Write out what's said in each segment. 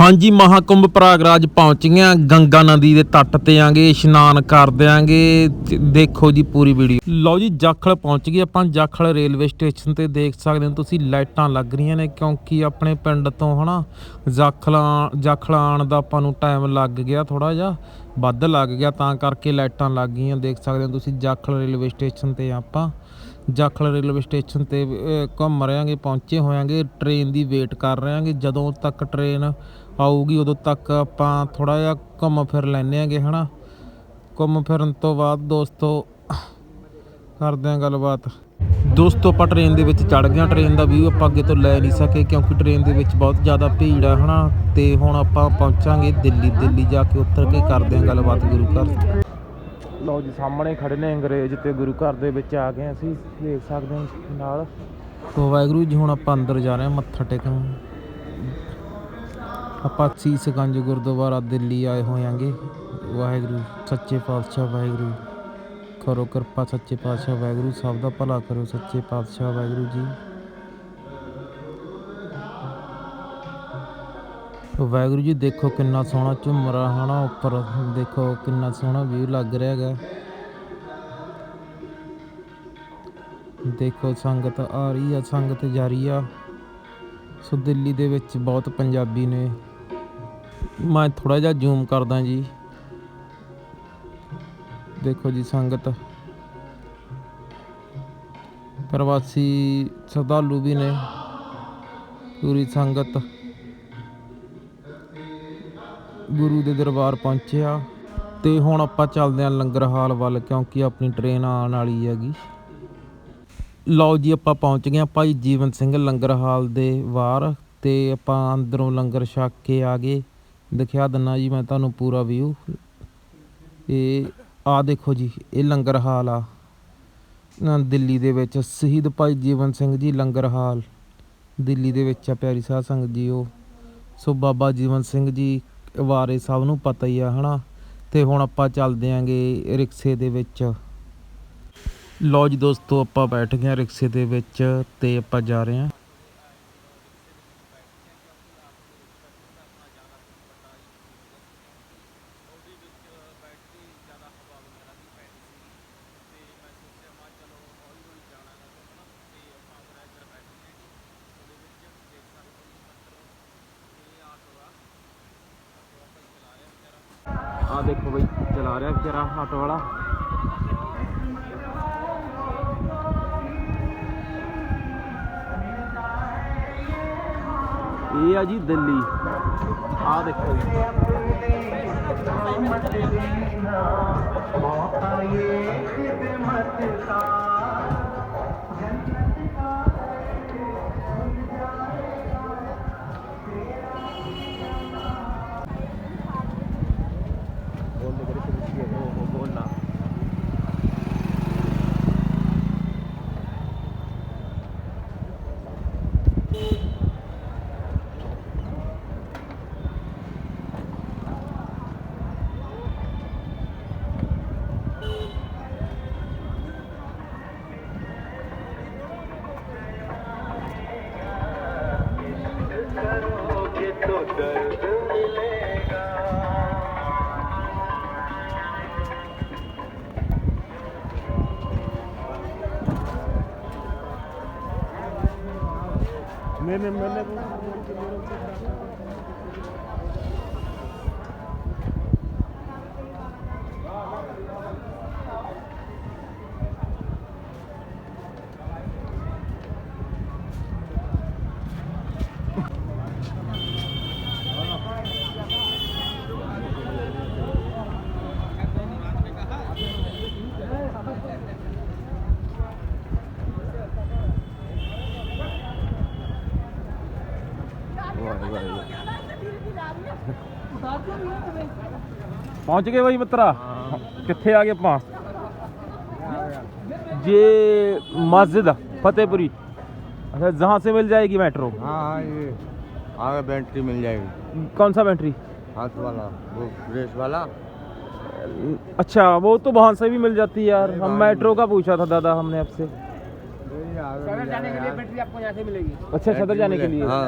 ਹਾਂਜੀ ਮਹਾਕੁੰਭ ਪ੍ਰਾਗਰਾਜ ਪਹੁੰਚ ਗਏ ਗੰਗਾ ਨਦੀ ਦੇ ਤੱਟ ਤੇ ਆਂਗੇ ਇਸ਼ਨਾਨ ਕਰ ਦਿਆਂਗੇ। ਦੇਖੋ ਜੀ ਪੂਰੀ ਵੀਡੀਓ। ਲਓ ਜੀ ਜਾਖਲ ਪਹੁੰਚ ਗਏ ਆਪਾਂ ਜਾਖਲ ਰੇਲਵੇ ਸਟੇਸ਼ਨ ਤੇ ਦੇਖ ਸਕਦੇ ਹੋ ਤੁਸੀਂ ਲਾਈਟਾਂ ਲੱਗ ਰਹੀਆਂ ਨੇ ਕਿਉਂਕਿ ਆਪਣੇ ਪਿੰਡ ਤੋਂ ਹਨਾ ਜਾਖਲਾਂ ਜਾਖਲ ਆਉਣ ਦਾ ਆਪਾਂ ਨੂੰ ਟਾਈਮ ਲੱਗ ਗਿਆ ਥੋੜਾ ਜਿਹਾ ਵੱਧ ਲੱਗ ਗਿਆ। ਤਾਂ ਕਰਕੇ ਲਾਈਟਾਂ ਲੱਗ ਗਈਆਂ। ਦੇਖ ਸਕਦੇ ਹੋ ਤੁਸੀਂ ਜਾਖਲ ਰੇਲਵੇ ਸਟੇਸ਼ਨ ਤੇ ਆਪਾਂ। ਜਾਖਲ ਰੇਲਵੇ ਸਟੇਸ਼ਨ ਤੇ ਅਹ, ਘੁੰਮ ਰਹਾਂਗੇ ਪਹੁੰਚੇ ਹੋਇਆਂਗੇ ਟ੍ਰੇਨ ਦੀ ਵੇਟ ਕਰ ਰਹਾਂਗੇ ਜਦੋਂ ਤੱਕ ਟ੍ਰੇਨ ਆਊਗੀ, ਉਦੋਂ ਤੱਕ ਆਪਾਂ ਥੋੜਾ ਜਿਹਾ ਘੁੰਮ ਫਿਰ ਲੈਨੇ ਆਂਗੇ ਹਨਾ? ਘੁੰਮ ਫਿਰਨ ਤੋਂ ਬਾਅਦ ਦੋਸਤੋ, ਕਰਦੇ ਆਂ ਗੱਲਬਾਤ। ਦੋਸਤੋ, ਆਪਾਂ ਟ੍ਰੇਨ ਦੇ ਵਿੱਚ ਚੜ ਗਏ ਟ੍ਰੇਨ ਦਾ ਵਿਊ ਆਪਾਂ ਅੱਗੇ ਤੋਂ ਲੈ ਨਹੀਂ ਸਕੇ, ਕਿਉਂਕਿ ਟ੍ਰੇਨ ਦੇ ਵਿੱਚ ਬਹੁਤ ਜ਼ਿਆਦਾ ਭੀੜ ਆ, ਹਨਾ? ਤੇ ਹੁਣ ਆਪਾਂ ਪਹੁੰਚਾਂਗੇ ਦਿੱਲੀ ਦਿੱਲੀ ਜਾ ਕੇ ਉਤਰ ਕੇ ਕਰਦੇ ਆਂ ਗੱਲਬਾਤ ਗੁਰੂ ਘਰ। ਲਓ ਜੀ, ਸਾਹਮਣੇ ਖੜੇ ਨੇ ਅੰਗਰੇਜ਼ ਤੇ ਗੁਰੂ ਘਰ ਦੇ ਵਿੱਚ ਆ ਗਏ ਅਸੀਂ, ਦੇਖ ਸਕਦੇ ਹਾਂ ਨਾਲ। ਤੋ ਵਾਹਿਗੁਰੂ ਜੀ, ਹੁਣ ਆਪਾਂ ਅੰਦਰ ਜਾ ਰਹੇ ਹਾਂ, ਮੱਥਾ ਟੇਕਣ। ਆਪਾਂ ਸੀਸਗੰਜ ਗੁਰਦੁਆਰਾ ਦਿੱਲੀ ਆਏ ਹੋਇਆਂਗੇ ਵਾਹਿਗੁਰੂ, ਸੱਚੇ ਪਾਤਸ਼ਾਹ ਵਾਹਿਗੁਰੂ, ਕਰੋ ਕਿਰਪਾ ਸੱਚੇ ਪਾਤਸ਼ਾਹ ਵਾਹਿਗੁਰੂ, ਸਭ ਦਾ ਭਲਾ ਕਰੋ ਸੱਚੇ ਪਾਤਸ਼ਾਹ ਵਾਹਿਗੁਰੂ ਜੀ। ਵਾਹਿਗੁਰੂ ਜੀ, ਦੇਖੋ ਕਿੰਨਾ ਸੋਹਣਾ ਝੁੰਮਰਾ ਹਨਾ ਉੱਪਰ। ਦੇਖੋ ਕਿੰਨਾ ਸੋਹਣਾ ਵਿਊ ਲੱਗ ਰਿਹਾ ਹੈਗਾ। ਦੇਖੋ ਸੰਗਤ ਆ ਰਹੀ ਆ, ਸੰਗਤ ਜਾ ਰਹੀ ਆ। ਸੋ ਦਿੱਲੀ ਦੇ ਵਿੱਚ ਬਹੁਤ ਪੰਜਾਬੀ ਨੇ। ਮੈਂ ਥੋੜਾ ਜਿਹਾ ਜ਼ੂਮ ਕਰਦਾ ਜੀ। ਦੇਖੋ ਜੀ ਸੰਗਤ। ਪ੍ਰਵਾਸੀ ਸ਼ਰਧਾਲੂ ਵੀ ਨੇ, ਪੂਰੀ ਸੰਗਤ। ਗੁਰੂ ਦੇ ਦਰਬਾਰ ਪਹੁੰਚਿਆ ਤੇ ਹੁਣ ਆਪਾਂ ਚੱਲਦੇ ਆਂ ਲੰਗਰ ਹਾਲ ਵੱਲ, ਕਿਉਂਕਿ ਆਪਣੀ ਟ੍ਰੇਨ ਆਉਣ ਵਾਲੀ ਹੈਗੀ। ਲਓ ਜੀ, ਆਪਾਂ ਪਹੁੰਚ ਗਏ ਆਂ ਭਾਈ ਜੀਵਨ ਸਿੰਘ ਲੰਗਰ ਹਾਲ ਦੇ ਬਾਹਰ ਤੇ ਆਪਾਂ ਅੰਦਰੋਂ ਲੰਗਰ ਛਕ ਕੇ ਆ ਗਏ। ਦਿਖਾ ਦਿੰਨਾ ਜੀ ਮੈਂ ਤੁਹਾਨੂੰ ਪੂਰਾ ਵਿਊ ਇਹ ਆ ਦੇਖੋ ਜੀ, ਇਹ ਲੰਗਰ ਹਾਲ ਆ। ਦਿੱਲੀ ਦੇ ਵਿੱਚ ਸ਼ਹੀਦ ਭਾਈ ਜੀਵਨ ਸਿੰਘ ਜੀ ਲੰਗਰ ਹਾਲ। ਦਿੱਲੀ ਦੇ ਵਿੱਚ ਆ ਪਿਆਰੀ ਸਾਧ ਸੰਗਤ ਜੀ ਉਹ ਸੋ ਬਾਬਾ ਜੀਵਨ ਸਿੰਘ ਜੀ ਬਾਰੇ ਸਭ ਨੂੰ ਪਤਾ ਹੀ ਆ, ਹਨਾ? ਤੇ ਹੁਣ ਆਪਾਂ ਚੱਲਦੇ ਆਂਗੇ ਰਿਕਸ਼ੇ ਦੇ ਵਿੱਚ। ਲਓ ਜੀ ਦੋਸਤੋ, ਆਪਾਂ ਬੈਠ ਗਏ ਹਾਂ ਰਿਕਸ਼ੇ ਦੇ ਵਿੱਚ ਤੇ ਆਪਾਂ ਜਾ ਰਹੇ ਹਾਂ ਆ ਦੇਖੋ ਬਈ ਚਲਾ ਰਿਹਾ ਵਿਚਾਰਾ ਆਟੋ ਵਾਲਾ ਇਹ ਆ ਜੀ ਦਿੱਲੀ ਆ ਦੇਖੋ ਜੀ ਬੋਲਦੇ Benim, benim, benim. ਪਹੁੰਚ ਗਏ ਬਾਈ ਮਿੱਤਰਾ ਕਿੱਥੇ ਆ ਗਏ ਆਪਾਂ ये मस्जिद फतेहपुरी अच्छा जहाँ से मिल जाएगी मेट्रो हाँ हाँ ये आगे बैटरी मिल जाएगी कौन सा बैटरी हाथ वाला वो रेस वाला अच्छा वो तो वहाँ से भी मिल जाती है यार हम मेट्रो का पूछा था दादा हमने आपसे सदर जाने के लिए बैटरी आपको यहाँ से मिलेगी अच्छा सदर जाने के लिए हाँ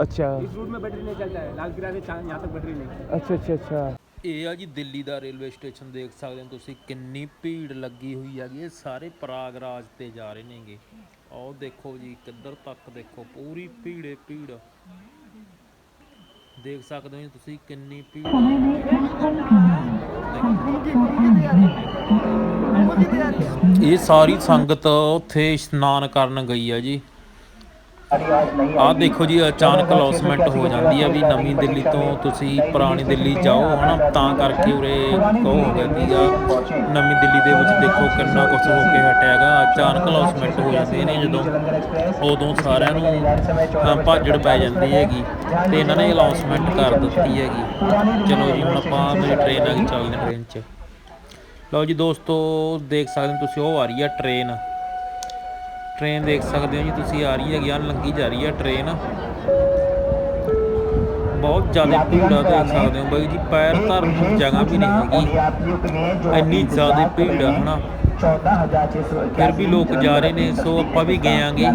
ਅੱਛਾ इस रूट में बैटरी नहीं चलता है लाल किला से चा- यहाँ तक बैटरी नहीं ਅੱਛਾ ਅੱਛਾ ਅੱਛਾ ਇਹ ਆ ਜੀ ਦਿੱਲੀ ਦਾ ਰੇਲਵੇ ਸਟੇਸ਼ਨ ਦੇਖ ਸਕਦੇ ਹੋ ਤੁਸੀਂ, ਕਿੰਨੀ ਭੀੜ ਲੱਗੀ ਹੋਈ ਹੈਗੀ, ਇਹ ਸਾਰੇ ਪ੍ਰਾਗਰਾਜ ਤੇ ਜਾ ਰਹੇ ਨੇਗੇ। ਆਹ ਦੇਖੋ ਜੀ, ਕਿੱਧਰ ਤੱਕ ਦੇਖੋ, ਪੂਰੀ ਭੀੜੇ ਭੀੜ। ਦੇਖ ਸਕਦੇ ਹੋ ਜੀ ਤੁਸੀਂ ਕਿੰਨੀ ਭੀੜ। ਇਹ ਸਾਰੀ ਸੰਗਤ ਉੱਥੇ ਇਸ਼ਨਾਨ ਕਰਨ ਗਈ ਹੈ ਜੀ। ਆਹ ਦੇਖੋ ਜੀ ਅਚਾਨਕ ਲੌਸਮੈਂਟ ਹੋ ਜਾਂਦੀ ਹੈ ਵੀ ਨਵੀਂ ਦਿੱਲੀ ਤੋਂ ਤੁਸੀਂ ਪੁਰਾਣੀ ਦਿੱਲੀ ਜਾਓ ਹਨਾ? ਤਾਂ ਕਰਕੇ ਉਰੇ ਕਹੋ ਹੋ ਗਿਆ ਸੀਗਾ ਨਵੀਂ ਦਿੱਲੀ ਦੇ ਵਿੱਚ ਦੇਖੋ ਕਿੰਨਾ ਕੁਝ ਹੋ ਕੇ ਹਟਿਆਗਾ ਅਚਾਨਕ ਲੌਸਮੈਂਟ ਹੋ ਜਾਂਦੇ ਨੇ ਜਦੋਂ ਉਦੋਂ ਸਾਰਿਆਂ ਨੂੰ ਭਾਜੜ ਪੈ ਜਾਂਦੀ ਹੈਗੀ ਤੇ ਇਹਨਾਂ ਨੇ ਅਨਾਉਂਸਮੈਂਟ ਕਰ ਦਿੱਤੀ ਹੈਗੀ। ਚਲੋ ਜੀ ਹੁਣ ਆਪਾਂ ਮੇਰੀ ਟ੍ਰੇਨ ਆ ਗਈ ਚੱਲਦੇ ਟ੍ਰੇਨ 'ਚ। ਲਓ ਜੀ ਦੋਸਤੋ ਦੇਖ ਸਕਦੇ ਹੋ ਤੁਸੀਂ ਉਹ ਆ ਰਹੀ ਹੈ ਟ੍ਰੇਨ ਟ੍ਰੇਨ ਦੇਖ ਸਕਦੇ ਹੋ ਜੀ ਤੁਸੀਂ ਆ ਰਹੀ ਹੈ ਗਿਆਨ ਲੰਗੀ ਜਾ ਰਹੀ ਹੈ ਟ੍ਰੇਨ ਬਹੁਤ ਜ਼ਿਆਦਾ ਭੀੜ ਦੇਖ ਸਕਦੇ ਹੋ ਬਾਈ ਜੀ ਪੈਰ ਧਰਨ ਨੂੰ ਜਗ੍ਹਾ ਵੀ ਨਹੀਂ ਹੈਗੀ। ਇੰਨੀ ਜ਼ਿਆਦਾ ਭੀੜ ਆ ਹਨਾ? ਫਿਰ ਵੀ ਲੋਕ ਜਾ ਰਹੇ ਨੇ ਸੋ ਆਪਾਂ ਵੀ ਗਏ ਆਂਗੇ।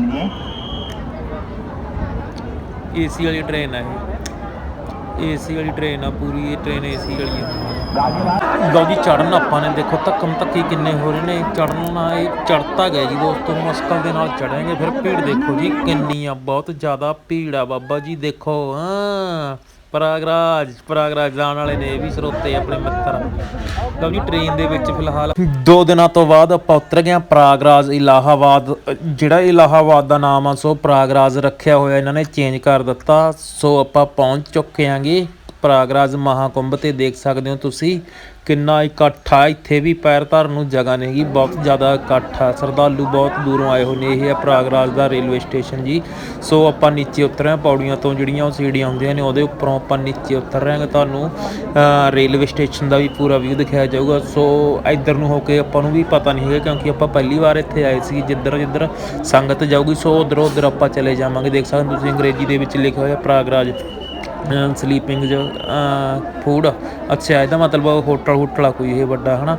ਏਸੀ ਵਾਲੀ ਟ੍ਰੇਨ ਆ ਇਹ। ਏਸੀ ਵਾਲੀ ਟ੍ਰੇਨ ਆ ਪੂਰੀ ਇਹ ਟ੍ਰੇਨ ਏਸੀ ਵਾਲੀ ਆ। ਲਓ ਜੀ ਚੜਨ ਆਪਾਂ ਨੇ, ਦੇਖੋ ਧੱਕਮ ਧੱਕੀ ਕਿੰਨੇ ਹੋ ਰਹੇ ਨੇ। ਚੜਨ ਨਾਲ ਇਹ ਚੜਤਾ ਗਿਆ ਜੀ ਦੋਸਤੋ, ਮੁਸ਼ਕਲ ਦੇ ਨਾਲ ਚੜਾਂਗੇ ਫਿਰ ਭੀੜ ਦੇਖੋ ਜੀ ਕਿੰਨੀ ਆ ਬਹੁਤ ਜ਼ਿਆਦਾ ਭੀੜ ਆ ਬਾਬਾ ਜੀ, ਦੇਖੋ, ਹਾਂ। ਪ੍ਰਾਗਰਾਜ ਪ੍ਰਯਾਗਰਾਜ ਜਾਣ ਵਾਲੇ ਨੇ, ਇਹ ਵੀ ਸਰੋਤੇ ਆਪਣੇ ਮਿੱਤਰ। ਲਓ ਜੀ ਟ੍ਰੇਨ ਦੇ ਵਿੱਚ ਫਿਲਹਾਲ ਦੋ ਦਿਨਾਂ ਤੋਂ ਬਾਅਦ ਆਪਾਂ ਉਤਰ ਗਏ ਹਾਂ ਪ੍ਰਯਾਗਰਾਜ ਇਲਾਹਾਬਾਦ। ਜਿਹੜਾ ਇਲਾਹਾਬਾਦ ਦਾ ਨਾਮ ਆ, ਸੋ ਪ੍ਰਾਗਰਾਜ ਰੱਖਿਆ ਹੋਇਆ ਇਹਨਾਂ ਨੇ ਚੇਂਜ ਕਰ ਦਿੱਤਾ। ਸੋ ਆਪਾਂ ਪਹੁੰਚ ਚੁੱਕੇ ਆਂਗੇ ਪ੍ਰਾਗਰਾਜ ਮਹਾਕੁੰਭ ਤੇ ਦੇਖ ਸਕਦੇ ਹੋ ਤੁਸੀਂ ਕਿੰਨਾ ਇਕੱਠ ਆ ਇੱਥੇ ਵੀ ਪੈਰ ਧਰਨ ਨੂੰ ਜਗ੍ਹਾ ਨਹੀਂ ਹੈਗੀ, ਬਹੁਤ ਜ਼ਿਆਦਾ ਇਕੱਠ ਆ ਸਰਦਾਲੂ ਬਹੁਤ ਦੂਰੋਂ ਆਏ ਹੋਏ ਨੇ, ਇਹ ਹੈ ਪ੍ਰਾਗਰਾਜ ਦਾ ਰੇਲਵੇ ਸਟੇਸ਼ਨ ਜੀ। ਸੋ ਆਪਾਂ ਨੀਚੇ ਉਤਰ ਰਹੇ ਪੌੜੀਆਂ ਤੋਂ ਜਿਹੜੀਆਂ ਉਹ ਸੀੜੀਆਂ ਹੁੰਦੀਆਂ ਨੇ, ਉਹਦੇ ਉੱਪਰੋਂ ਆਪਾਂ ਨੀਚੇ ਉਤਰ ਰਹੇ ਹਾਂ ਤੁਹਾਨੂੰ ਰੇਲਵੇ ਸਟੇਸ਼ਨ ਦਾ ਵੀ ਪੂਰਾ ਵਿਊ ਦਿਖਾਇਆ ਜਾਊਗਾ। ਸੋ ਇੱਧਰ ਨੂੰ ਹੋ ਕੇ ਆਪਾਂ ਨੂੰ ਵੀ ਪਤਾ ਨਹੀਂ ਹੈਗਾ, ਕਿਉਂਕਿ ਆਪਾਂ ਪਹਿਲੀ ਵਾਰ ਇੱਥੇ ਆਏ ਸੀ, ਜਿੱਧਰ ਜਿੱਧਰ ਸੰਗਤ ਜਾਊਗੀ, ਸੋ ਉਧਰ ਉਧਰ ਆਪਾਂ ਚਲੇ ਜਾਵਾਂਗੇ। ਦੇਖ ਸਕਦੇ ਤੁਸੀਂ ਅੰਗਰੇਜ਼ੀ ਦੇ ਵਿੱਚ ਲਿਖਿਆ ਹੋਇਆ ਪ੍ਰਾਗਰਾਜ। ਸਲੀਪਿੰਗ ਜੋ ਫੂਡ ਅੱਛਾ ਇਹਦਾ ਮਤਲਬ ਹੋਟਲ ਹੋਟਲ ਆ ਕੋਈ ਇਹ ਵੱਡਾ ਹਨਾ?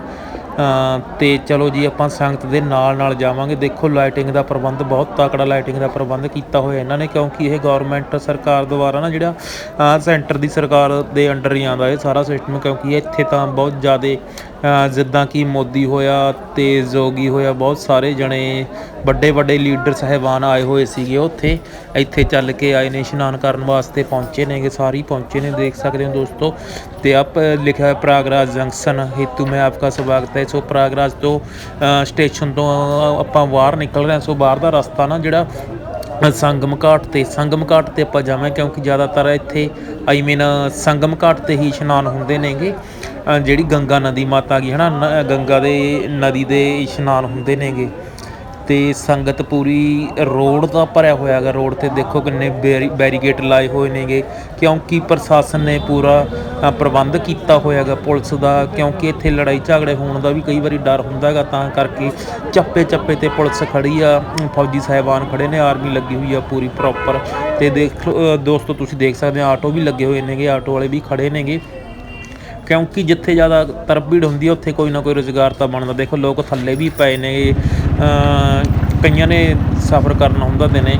ਅ, ਤੇ ਚਲੋ ਜੀ ਆਪਾਂ ਸੰਗਤ ਦੇ ਨਾਲ ਨਾਲ ਜਾਵਾਂਗੇ। ਦੇਖੋ ਲਾਈਟਿੰਗ ਦਾ ਪ੍ਰਬੰਧ ਬਹੁਤ ਤਕੜਾ ਲਾਈਟਿੰਗ ਦਾ ਪ੍ਰਬੰਧ ਕੀਤਾ ਹੋਇਆ ਇਹਨਾਂ ਨੇ ਕਿਉਂਕਿ ਇਹ ਗਵਰਨਮੈਂਟ ਸਰਕਾਰ ਦੁਆਰਾ ਨਾ ਜਿਹੜਾ ਸੈਂਟਰ ਦੀ ਸਰਕਾਰ ਦੇ ਅੰਡਰ ਹੀ ਆਉਂਦਾ ਇਹ ਸਾਰਾ ਸਿਸਟਮ ਕਿਉਂਕਿ ਇੱਥੇ ਤਾਂ ਬਹੁਤ ਜ਼ਿਆਦਾ ਜਿੱਦਾਂ ਕਿ ਮੋਦੀ ਹੋਇਆ ਤੇ ਜ਼ੋਗੀ ਹੋਇਆ, ਬਹੁਤ ਸਾਰੇ ਜਣੇ ਵੱਡੇ ਵੱਡੇ ਲੀਡਰ ਸਹਿਬਾਨ ਆਏ ਹੋਏ ਸੀਗੇ ਉੱਥੇ। ਇੱਥੇ ਚੱਲ ਕੇ ਆਏ ਨੇ, ਇਸ਼ਨਾਨ ਕਰਨ ਵਾਸਤੇ ਪਹੁੰਚੇ ਨੇਗੇ, ਸਾਰੀ ਪਹੁੰਚੇ ਨੇ, ਦੇਖ ਸਕਦੇ ਹੋ ਦੋਸਤੋ। ਤੇ ਆਪ ਲਿਖਿਆ ਹੈ ਪ੍ਰਾਗਰਾਜ ਜੰਕਸ਼ਨ, ਹੇਤੂ ਮੈਂ ਆਪਕਾ ਸਵਾਗਤ ਹੈ। ਸੋ ਪ੍ਰਾਗਰਾਜ ਤੋਂ ਸਟੇਸ਼ਨ ਤੋਂ ਆਪਾਂ ਬਾਹਰ ਨਿਕਲ ਰਹੇ ਹਾਂ। ਸੋ ਬਾਹਰ ਦਾ ਰਸਤਾ ਨਾ ਜਿਹੜਾ ਸੰਗਮ ਘਾਟ ਤੇ, ਸੰਗਮ ਘਾਟ ਤੇ ਆਪਾਂ ਜਾਵਾਂ ਕਿਉਂਕਿ ਜ਼ਿਆਦਾਤਰ ਇੱਥੇ ਆਈ ਮੀਨ ਸੰਗਮ ਘਾਟ ਤੇ ਹੀ ਇਸ਼ਨਾਨ ਹੁੰਦੇ ਨੇਗੇ। ਜਿਹੜੀ ਗੰਗਾ ਨਦੀ ਮਾਤਾ ਗੀ ਹਨਾ? ਨ- ਗੰਗਾ ਦੇ ਨਦੀ ਦੇ ਇਸ਼ਨਾਨ ਹੁੰਦੇ ਨੇਗੇ। ਤੇ ਸੰਗਤ ਪੂਰੀ ਰੋਡ ਦਾ ਭਰਿਆ ਹੋਇਆ ਹੈਗਾ। ਰੋਡ ਤੇ ਦੇਖੋ ਕਿੰਨੇ ਬੈਰੀ- ਬੈਰੀਕੇਡ ਲਾਏ ਹੋਏ ਨੇਗੇ। ਕਿਉਂਕਿ ਪ੍ਰਸ਼ਾਸਨ ਨੇ ਪੂਰਾ ਪ੍ਰਬੰਧ ਕੀਤਾ ਹੋਇਆ ਹੈਗਾ ਪੁਲਿਸ ਦਾ। ਕਿਉਂਕਿ ਇੱਥੇ ਲੜਾਈ ਝਗੜੇ ਹੋਣ ਦਾ ਵੀ ਕਈ ਵਾਰੀ ਡਰ ਹੁੰਦਾ ਹੈਗਾ। ਤਾਂ ਕਰਕੇ ਚੱਪੇ ਚੱਪੇ ਤੇ ਪੁਲਿਸ ਖੜੀ ਆ। ਫੌਜੀ ਸਾਹਿਬਾਨ ਖੜੇ ਨੇ। ਆਰਮੀ ਲੱਗੀ ਹੋਈ ਆ ਪੂਰੀ ਪ੍ਰੋਪਰ ਤੇ ਦੇਖ ਦੋਸਤੋ, ਤੁਸੀਂ ਦੇਖ ਸਕਦੇ ਆ, ਆਟੋ ਵੀ ਲੱਗੇ ਹੋਏ ਨੇਗੇ। ਆਟੋ ਵਾਲੇ ਵੀ ਖੜੇ ਨੇਗੇ। ਕਿਉਂਕਿ ਜਿੱਥੇ ਜ਼ਿਆਦਾ ਤਰਬੀੜ ਹੁੰਦੀ ਹੈ ਉੱਥੇ ਕੋਈ ਨਾ ਕੋਈ ਰੋਜ਼ਗਾਰ ਤਾਂ ਬਣਦਾ। ਦੇਖੋ, ਲੋਕ ਥੱਲੇ ਵੀ ਪਏ ਨੇ ਕਈਆਂ ਨੇ ਸਫ਼ਰ ਕਰਨਾ ਹੁੰਦਾ ਤੇ ਨੇ।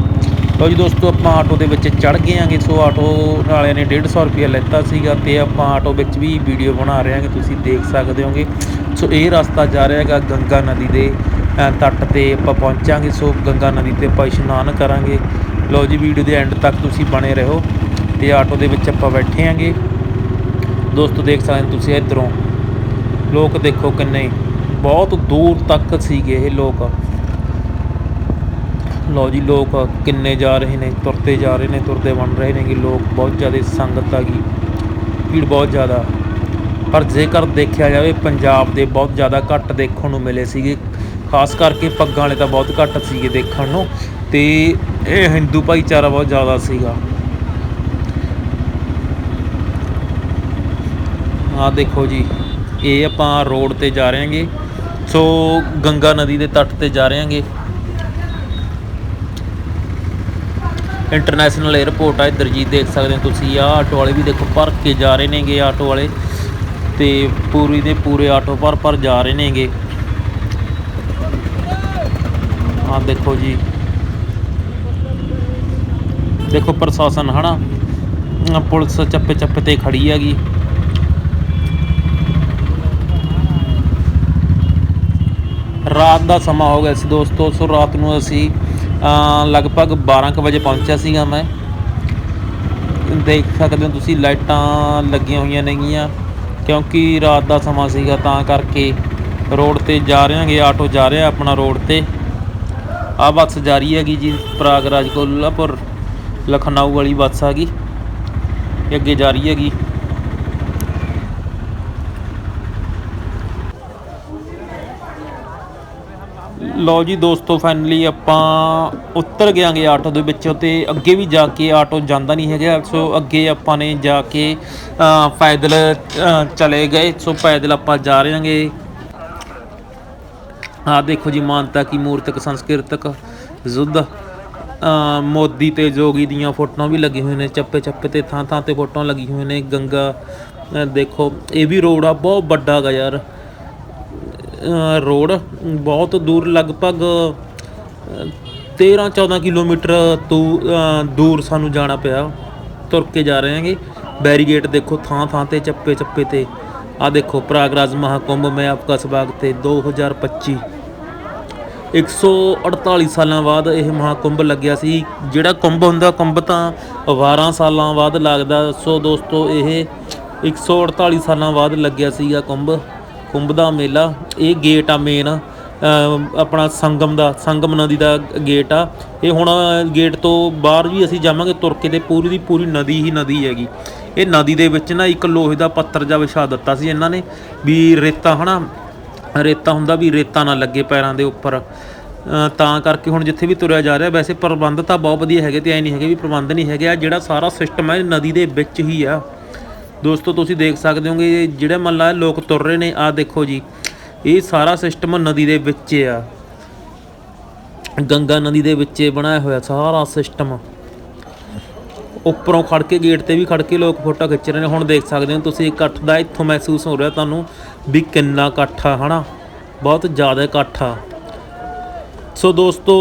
ਲਓ ਜੀ ਦੋਸਤੋ, ਆਪਾਂ ਆਟੋ ਦੇ ਵਿੱਚ ਚੜ ਗਏ ਆਂਗੇ। ਸੋ ਆਟੋ ਵਾਲਿਆਂ ਨੇ 150 ਰੁਪਏ ਲੈਤਾ ਸੀਗਾ ਤੇ ਆਪਾਂ ਆਟੋ ਵਿੱਚ ਵੀ ਵੀਡੀਓ ਬਣਾ ਰਹੇ ਹਾਂਗੇ ਤੁਸੀਂ ਦੇਖ ਸਕਦੇ ਹੋਗੇ। ਸੋ ਇਹ ਰਸਤਾ ਜਾ ਰਿਹਾ ਹੈਗਾ ਗੰਗਾ ਨਦੀ ਦੇ ਤੱਟ ਤੇ ਆਪਾਂ ਪਹੁੰਚਾਂਗੇ। ਸੋ ਗੰਗਾ ਨਦੀ ਤੇ ਆਪਾਂ ਇਸ਼ਨਾਨ ਕਰਾਂਗੇ। ਲਓ ਜੀ, ਵੀਡੀਓ ਦੇ ਐਂਡ ਤੱਕ ਤੁਸੀਂ ਬਣੇ ਰਹੋ ਤੇ ਆਟੋ ਦੇ ਵਿੱਚ ਆਪਾਂ ਬੈਠੇ ਆਂਗੇ। ਦੋਸਤੋ ਦੇਖ ਸਕਦੇ ਤੁਸੀਂ ਇੱਧਰੋਂ। ਲੋਕ ਦੇਖੋ ਕਿੰਨੇ। ਬਹੁਤ ਦੂਰ ਤੱਕ ਸੀਗੇ ਇਹ ਲੋਕ। ਲਓ ਜੀ, ਲੋਕ ਕਿੰਨੇ ਜਾ ਰਹੇ ਨੇ, ਤੁਰਦੇ ਜਾ ਰਹੇ ਨੇ, ਤੁਰਦੇ ਬਣ ਰਹੇ ਨੇ ਕਿ ਲੋਕ ਬਹੁਤ ਜ਼ਿਆਦਾ ਸੰਗਤ ਆ ਗਈ। ਭੀੜ ਬਹੁਤ ਜ਼ਿਆਦਾ। ਪਰ ਜੇਕਰ ਦੇਖਿਆ ਜਾਵੇ, ਪੰਜਾਬ ਦੇ ਬਹੁਤ ਜ਼ਿਆਦਾ ਘੱਟ ਦੇਖਣ ਨੂੰ ਮਿਲੇ ਸੀਗੇ। ਖਾਸ ਕਰਕੇ ਪੱਗਾਂ ਵਾਲੇ ਤਾਂ ਬਹੁਤ ਘੱਟ ਸੀਗੇ ਦੇਖਣ ਨੂੰ। ਤੇ ਇਹ ਹਿੰਦੂ ਭਾਈਚਾਰਾ ਬਹੁਤ ਜ਼ਿਆਦਾ ਸੀਗਾ। ਆ ਦੇਖੋ ਜੀ, ਇਹ ਆਪਾਂ ਰੋਡ ਤੇ ਜਾ ਰਹੇ ਹਾਂਗੇ। ਸੋ ਗੰਗਾ ਨਦੀ ਦੇ ਤੱਟ ਤੇ ਜਾ ਰਹੇ ਹਾਂਗੇ। ਇੰਟਰਨੈਸ਼ਨਲ 에ਅਰਪੋਰਟ ਆ, ਇੱਧਰ ਜੀ ਦੇਖ ਸਕਦੇ ਹੋ ਤੁਸੀਂ ਆ ਆਟੋ ਵਾਲੇ ਵੀ ਦੇਖੋ ਭਰ ਕੇ ਜਾ ਰਹੇ ਨੇਗੇ ਆਟੋ ਵਾਲੇ। ਤੇ ਪੂਰੀ ਦੇ ਪੂਰੇ ਆਟੋ ਭਰ ਭਰ ਜਾ ਰਹੇ ਨੇਗੇ। ਆ ਦੇਖੋ ਜੀ। ਦੇਖੋ ਪ੍ਰਸ਼ਾਸਨ, ਹਨਾ? ਅਹ ਪੁਲਿਸ ਚੱਪੇ ਚੱਪੇ ਤੇ ਖੜੀ ਹੈਗੀ। ਰਾਤ ਦਾ ਸਮਾਂ ਹੋ ਗਿਆ ਸੀ ਦੋਸਤੋ, ਸੋ ਰਾਤ ਨੂੰ ਅਸੀਂ ਲਗਭਗ 12 ਕੁ ਵਜੇ ਪਹੁੰਚਿਆ ਸੀਗਾ ਮੈਂ। ਦੇਖ ਸਕਦੇ ਹੋ ਤੁਸੀਂ ਲਾਈਟਾਂ ਲੱਗੀਆਂ ਹੋਈਆਂ ਨੇਗੀਆਂ, ਕਿਉਂਕਿ ਰਾਤ ਦਾ ਸਮਾਂ ਸੀਗਾ, ਤਾਂ ਕਰਕੇ ਰੋਡ ਤੇ ਜਾ ਰਹੇ ਹਾਂਗੇ, ਆਟੋ ਜਾ ਰਿਹਾ ਆਪਣਾ ਰੋਡ ਤੇ। ਆ ਬੱਸ ਜਾ ਰਹੀ ਹੈਗੀ ਜੀ ਪ੍ਰਯਾਗਰਾਜ ਕੋਲਾਪੁਰ ਲਖਨਊ ਵਾਲੀ ਬੱਸ ਆ ਗਈ। ਇਹ ਅੱਗੇ ਜਾ ਰਹੀ ਹੈਗੀ। ਲਓ ਜੀ ਦੋਸਤੋ ਫਾਈਨਲੀ ਆਪਾਂ ਉੱਤਰ ਗਿਆਂਗੇ ਆਟੋ ਦੇ ਵਿੱਚੋਂ ਤੇ ਅੱਗੇ ਵੀ ਜਾ ਕੇ ਆਟੋ ਜਾਂਦਾ ਨਹੀਂ ਹੈਗਾ। ਸੋ ਅੱਗੇ ਆਪਾਂ ਨੇ ਜਾ ਕੇ ਪੈਦਲ ਚਲੇ ਗਏ। ਸੋ ਪੈਦਲ ਆਪਾਂ ਜਾ ਰਹੇ ਹਾਂਗੇ। ਆ ਦੇਖੋ ਜੀ, ਮਾਨਤਾ ਕੀ ਮੂਰਤਕ, ਸੰਸਕ੍ਰਿਤਕ ਯੁੱਧ ਮੋਦੀ ਤੇ ਜੋਗੀ ਦੀਆਂ ਫੋਟੋਆਂ ਵੀ ਲੱਗੀ ਹੋਈਆਂ ਨੇ, ਚੱਪੇ ਚੱਪੇ ਤੇ ਥਾਂ ਥਾਂ ਤੇ ਫੋਟੋਆਂ ਲੱਗੀ ਹੋਈਆਂ ਨੇ, ਗੰਗਾ ਦੇਖੋ, ਇਹ ਵੀ ਰੋਡ ਆ ਬਹੁਤ ਵੱਡਾ ਗਾ ਯਾਰ। ਰੋਡ ਬਹੁਤ ਦੂਰ, ਲਗਭਗ 13 14 ਕਿਲੋਮੀਟਰ ਤੋਂ ਦੂਰ ਸਾਨੂੰ ਜਾਣਾ ਪਿਆ। ਤੁਰ ਕੇ ਜਾ ਰਹੇ ਹਾਂਗੇ। ਬੈਰੀਗੇਟ ਦੇਖੋ, ਥਾਂ ਥਾਂ ਤੇ, ਚੱਪੇ ਚੱਪੇ ਤੇ। ਆ ਦੇਖੋ ਪ੍ਰਾਗਰਾਜ ਮਹਾਕੁੰਭ, ਮੈਂ ਆਪਕਾ ਸਵਾਗਤ ਹੈ 2025 148 ਸਾਲਾਂ ਬਾਅਦ ਇਹ ਮਹਾਕੁੰਭ ਲੱਗਿਆ ਸੀ। ਜਿਹੜਾ ਕੁੰਭ ਹੁੰਦਾ, ਕੁੰਭ ਤਾਂ 12 ਸਾਲਾਂ ਬਾਅਦ ਲੱਗਦਾ। ਸੋ ਦੋਸਤੋ, ਇਹ 148 ਸਾਲਾਂ ਬਾਅਦ ਲੱਗਿਆ ਸੀਗਾ ਕੁੰਭ। ਕੁੰਭ ਦਾ ਮੇਲਾ, ਇਹ ਗੇਟ ਆ ਮੇਨ ਆਪਣਾ ਸੰਗਮ ਦਾ, ਸੰਗਮ ਨਦੀ ਦਾ ਗੇਟ ਆ। ਇਹ ਹੁਣ ਗੇਟ ਤੋਂ ਬਾਹਰ ਵੀ ਅਸੀਂ ਜਾਵਾਂਗੇ ਤੁਰ ਕੇ ਤੇ ਪੂਰੀ ਦੀ ਪੂਰੀ ਨਦੀ ਹੀ ਨਦੀ ਹੈਗੀ। ਇਹ ਨਦੀ ਦੇ ਵਿੱਚ ਨਾ ਇੱਕ ਲੋਹੇ ਦਾ ਪੱਤਰ ਜਿਹਾ ਵਿਛਾ ਦਿੱਤਾ ਸੀ ਇਹਨਾਂ ਨੇ, ਵੀ ਰੇਤਾ ਹਨਾ, ਰੇਤਾ ਹੁੰਦਾ ਵੀ ਰੇਤਾ ਨਾ ਲੱਗੇ ਪੈਰਾਂ ਦੇ ਉੱਪਰ। ਤਾਂ ਕਰਕੇ ਹੁਣ ਜਿੱਥੇ ਵੀ ਤੁਰਿਆ ਜਾ ਰਿਹਾ, ਵੈਸੇ ਪ੍ਰਬੰਧ ਤਾਂ ਬਹੁਤ ਵਧੀਆ ਹੈਗੇ ਤੇ ਐ ਨਹੀਂ ਹੈਗੇ ਵੀ ਪ੍ਰਬੰਧ ਨਹੀਂ ਹੈਗੇ, ਆ ਜਿਹੜਾ ਸਾਰਾ ਸਿਸਟਮ ਹੈ ਇਹ ਨਦੀ ਦੇ ਵਿੱਚ ਹੀ ਆ। ਦੋਸਤੋ, ਤੁਸੀਂ ਦੇਖ ਸਕਦੇ ਹੋਗੇ ਜਿਹੜਾ ਮੰਨ ਲਾ ਲੋਕ ਤੁਰ ਰਹੇ ਨੇ। ਆ ਦੇਖੋ ਜੀ, ਇਹ ਸਾਰਾ ਸਿਸਟਮ ਨਦੀ ਦੇ ਵਿੱਚ ਆ। ਗੰਗਾ ਨਦੀ ਦੇ ਵਿੱਚ ਬਣਾਇਆ ਹੋਇਆ ਸਾਰਾ ਸਿਸਟਮ ਉੱਪਰੋਂ ਖੜ ਕੇ ਗੇਟ ਤੇ ਵੀ ਖੜ ਕੇ ਲੋਕ ਫੋਟੋ ਖਿੱਚ ਰਹੇ ਨੇ। ਹੁਣ ਦੇਖ ਸਕਦੇ ਹੋ ਤੁਸੀਂ ਇਕੱਠ ਦਾ ਇੱਥੋਂ ਮਹਿਸੂਸ ਹੋ ਰਿਹਾ ਤੁਹਾਨੂੰ ਵੀ ਕਿੰਨਾ ਇਕੱਠ ਆ, ਹਨਾ? ਬਹੁਤ ਜ਼ਿਆਦਾ ਇਕੱਠ ਆ। ਸੋ ਦੋਸਤੋ,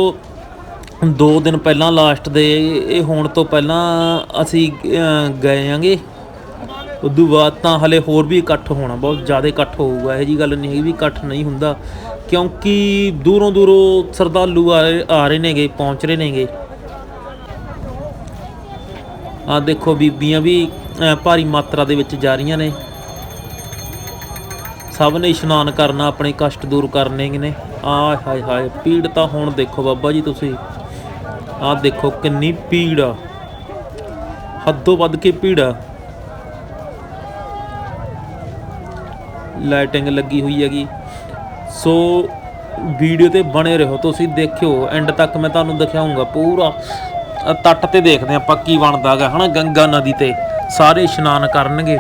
ਦੋ ਦਿਨ ਪਹਿਲਾਂ ਲਾਸਟ ਦੇ, ਇਹ ਹੋਣ ਤੋਂ ਪਹਿਲਾਂ ਅਸੀਂ ਗਏ ਆਂਗੇ। ਉਦੋਂ ਬਾਅਦ ਤਾਂ ਹਲੇ ਹੋਰ ਵੀ ਇਕੱਠ ਹੋਣਾ, ਬਹੁਤ ਜ਼ਿਆਦਾ ਇਕੱਠ ਹੋਊਗਾ, ਇਹ ਜੀ ਗੱਲ ਨਹੀਂ ਹੈਗੀ ਵੀ ਇਕੱਠ ਨਹੀਂ ਹੁੰਦਾ, ਕਿਉਂਕਿ ਦੂਰੋਂ ਦੂਰੋਂ ਸਰਦਾਲੂ ਆ ਰਹੇ ਆ ਰਹੇ ਨੇਗੇ, ਪਹੁੰਚ ਰਹੇ ਨੇਗੇ। ਆ ਦੇਖੋ ਬੀਬੀਆਂ ਵੀ ਭਾਰੀ ਮਾਤਰਾ ਦੇ ਵਿੱਚ ਜਾ ਰਹੀਆਂ ਨੇ। ਸਭ ਨੇ ਇਸ਼ਨਾਨ ਕਰਨਾ, ਆਪਣੇ ਕਸ਼ਟ ਦੂਰ ਕਰਨੇ ਨੇ। ਆਏ ਹਾਏ ਹਾਏ ਪੀੜ ਤਾਂ ਹੁਣ ਦੇਖੋ ਬਾਬਾ ਜੀ ਤੁਸੀਂ। ਆਹ ਦੇਖੋ ਕਿੰਨੀ ਪੀੜ ਆ। ਹੱਦੋਂ ਵੱਧ ਕੇ ਪੀੜ ਆ। ਲਾਈਟਿੰਗ ਲੱਗੀ ਹੋਈ ਹੈਗੀ। ਸੋ ਵੀਡੀਓ ਤੇ ਬਣੇ ਰਹੋ, ਤੁਸੀਂ ਦੇਖਿਓ ਐਂਡ ਤੱਕ ਮੈਂ ਤੁਹਾਨੂੰ ਦਿਖਾਉਂਗਾ ਪੂਰਾ। ਤੱਟ ਤੇ ਦੇਖਦੇ ਆਪਾਂ ਕੀ ਬਣਦਾਗਾ ਹਨਾ, ਗੰਗਾ ਨਦੀ ਤੇ। ਸਾਰੇ ਇਸ਼ਨਾਨ ਕਰਨਗੇ।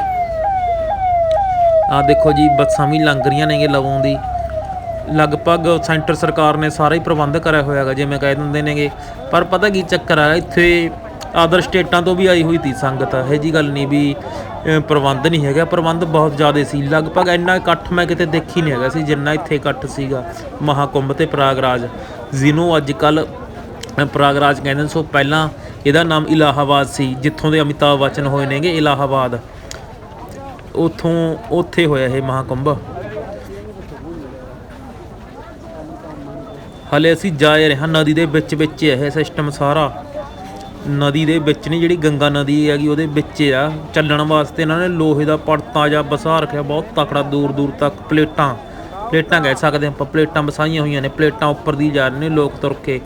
ਆ ਦੇਖੋ ਜੀ, ਬੱਸਾਂ ਵੀ ਲੰਘ ਰਹੀਆਂ ਨੇਗੇ ਲਵੋਂ ਦੀ। ਲਗਭਗ ਸੈਂਟਰ ਸਰਕਾਰ ਨੇ ਸਾਰਾ ਹੀ ਪ੍ਰਬੰਧ ਕਰਿਆ ਹੋਇਆ ਹੈਗਾ, ਜਿਵੇਂ ਕਹਿ ਦਿੰਦੇ ਨੇਗੇ। ਪਰ ਪਤਾ ਕੀ ਚੱਕਰ ਆ, ਇੱਥੇ ਆਦਰ ਸਟੇਟਾਂ ਤੋਂ ਵੀ ਆਈ ਹੋਈ ਤੀ ਸੰਗਤ। ਇਹ ਜੀ ਗੱਲ ਨਹੀਂ ਵੀ ਪ੍ਰਬੰਧ ਨਹੀਂ ਹੈਗਾ। ਪ੍ਰਬੰਧ ਬਹੁਤ ਜ਼ਿਆਦਾ ਸੀ। ਲਗਭਗ ਇੰਨਾ ਇਕੱਠ ਮੈਂ ਕਿਤੇ ਦੇਖੀ ਨਹੀਂ ਹੈਗਾ ਸੀ, ਜਿੰਨਾ ਇੱਥੇ ਇਕੱਠ ਸੀਗਾ ਮਹਾਕੁੰਭ ਤੇ ਪ੍ਰਯਾਗਰਾਜ ਜਿਹਨੂੰ ਅੱਜ ਕੱਲ ਪ੍ਰਯਾਗਰਾਜ ਕਹਿੰਦੇ ਨੇ, ਸੋ ਪਹਿਲਾਂ ਇਹਦਾ ਨਾਮ ਇਲਾਹਾਬਾਦ ਸੀ, ਜਿੱਥੋਂ ਦੇ ਅਮਿਤਾਭ ਬਚਨ ਹੋਏ ਨੇਗੇ, ਇਲਾਹਾਬਾਦ। ਉਥੋਂ, ਉੱਥੇ ਹੋਇਆ ਇਹ ਮਹਾਕੁੰਭ। ਹਲੇ ਅਸੀਂ ਜਾ ਰਹੇ ਹਾਂ, ਨਦੀ ਦੇ ਵਿੱਚ ਵਿੱਚ ਇਹ ਸਿਸਟਮ ਸਾਰਾ। ਨਦੀ ਦੇ ਵਿੱਚ ਨਹੀਂ ਜਿਹੜੀ ਗੰਗਾ ਨਦੀ ਹੈਗੀ ਉਹਦੇ ਵਿੱਚ ਆ। ਚੱਲਣ ਵਾਸਤੇ ਇਹਨਾਂ ਨੇ ਲੋਹੇ ਦਾ ਪੜਤਾ ਜਾਂ ਬਸਾ ਰੱਖਿਆ ਬਹੁਤ ਤਕੜਾ ਦੂਰ ਦੂਰ ਤੱਕ ਪਲੇਟਾਂ। ਪਲੇਟਾਂ ਕਹਿ ਸਕਦੇ ਆਪਾਂ ਪਲੇਟਾਂ ਵਸਾਈਆਂ ਹੋਈਆਂ ਨੇ ਪਲੇਟਾਂ ਉੱਪਰ ਦੀ ਜਾ ਰਹੇ ਨੇ ਲੋਕ ਤੁਰ ਕੇ।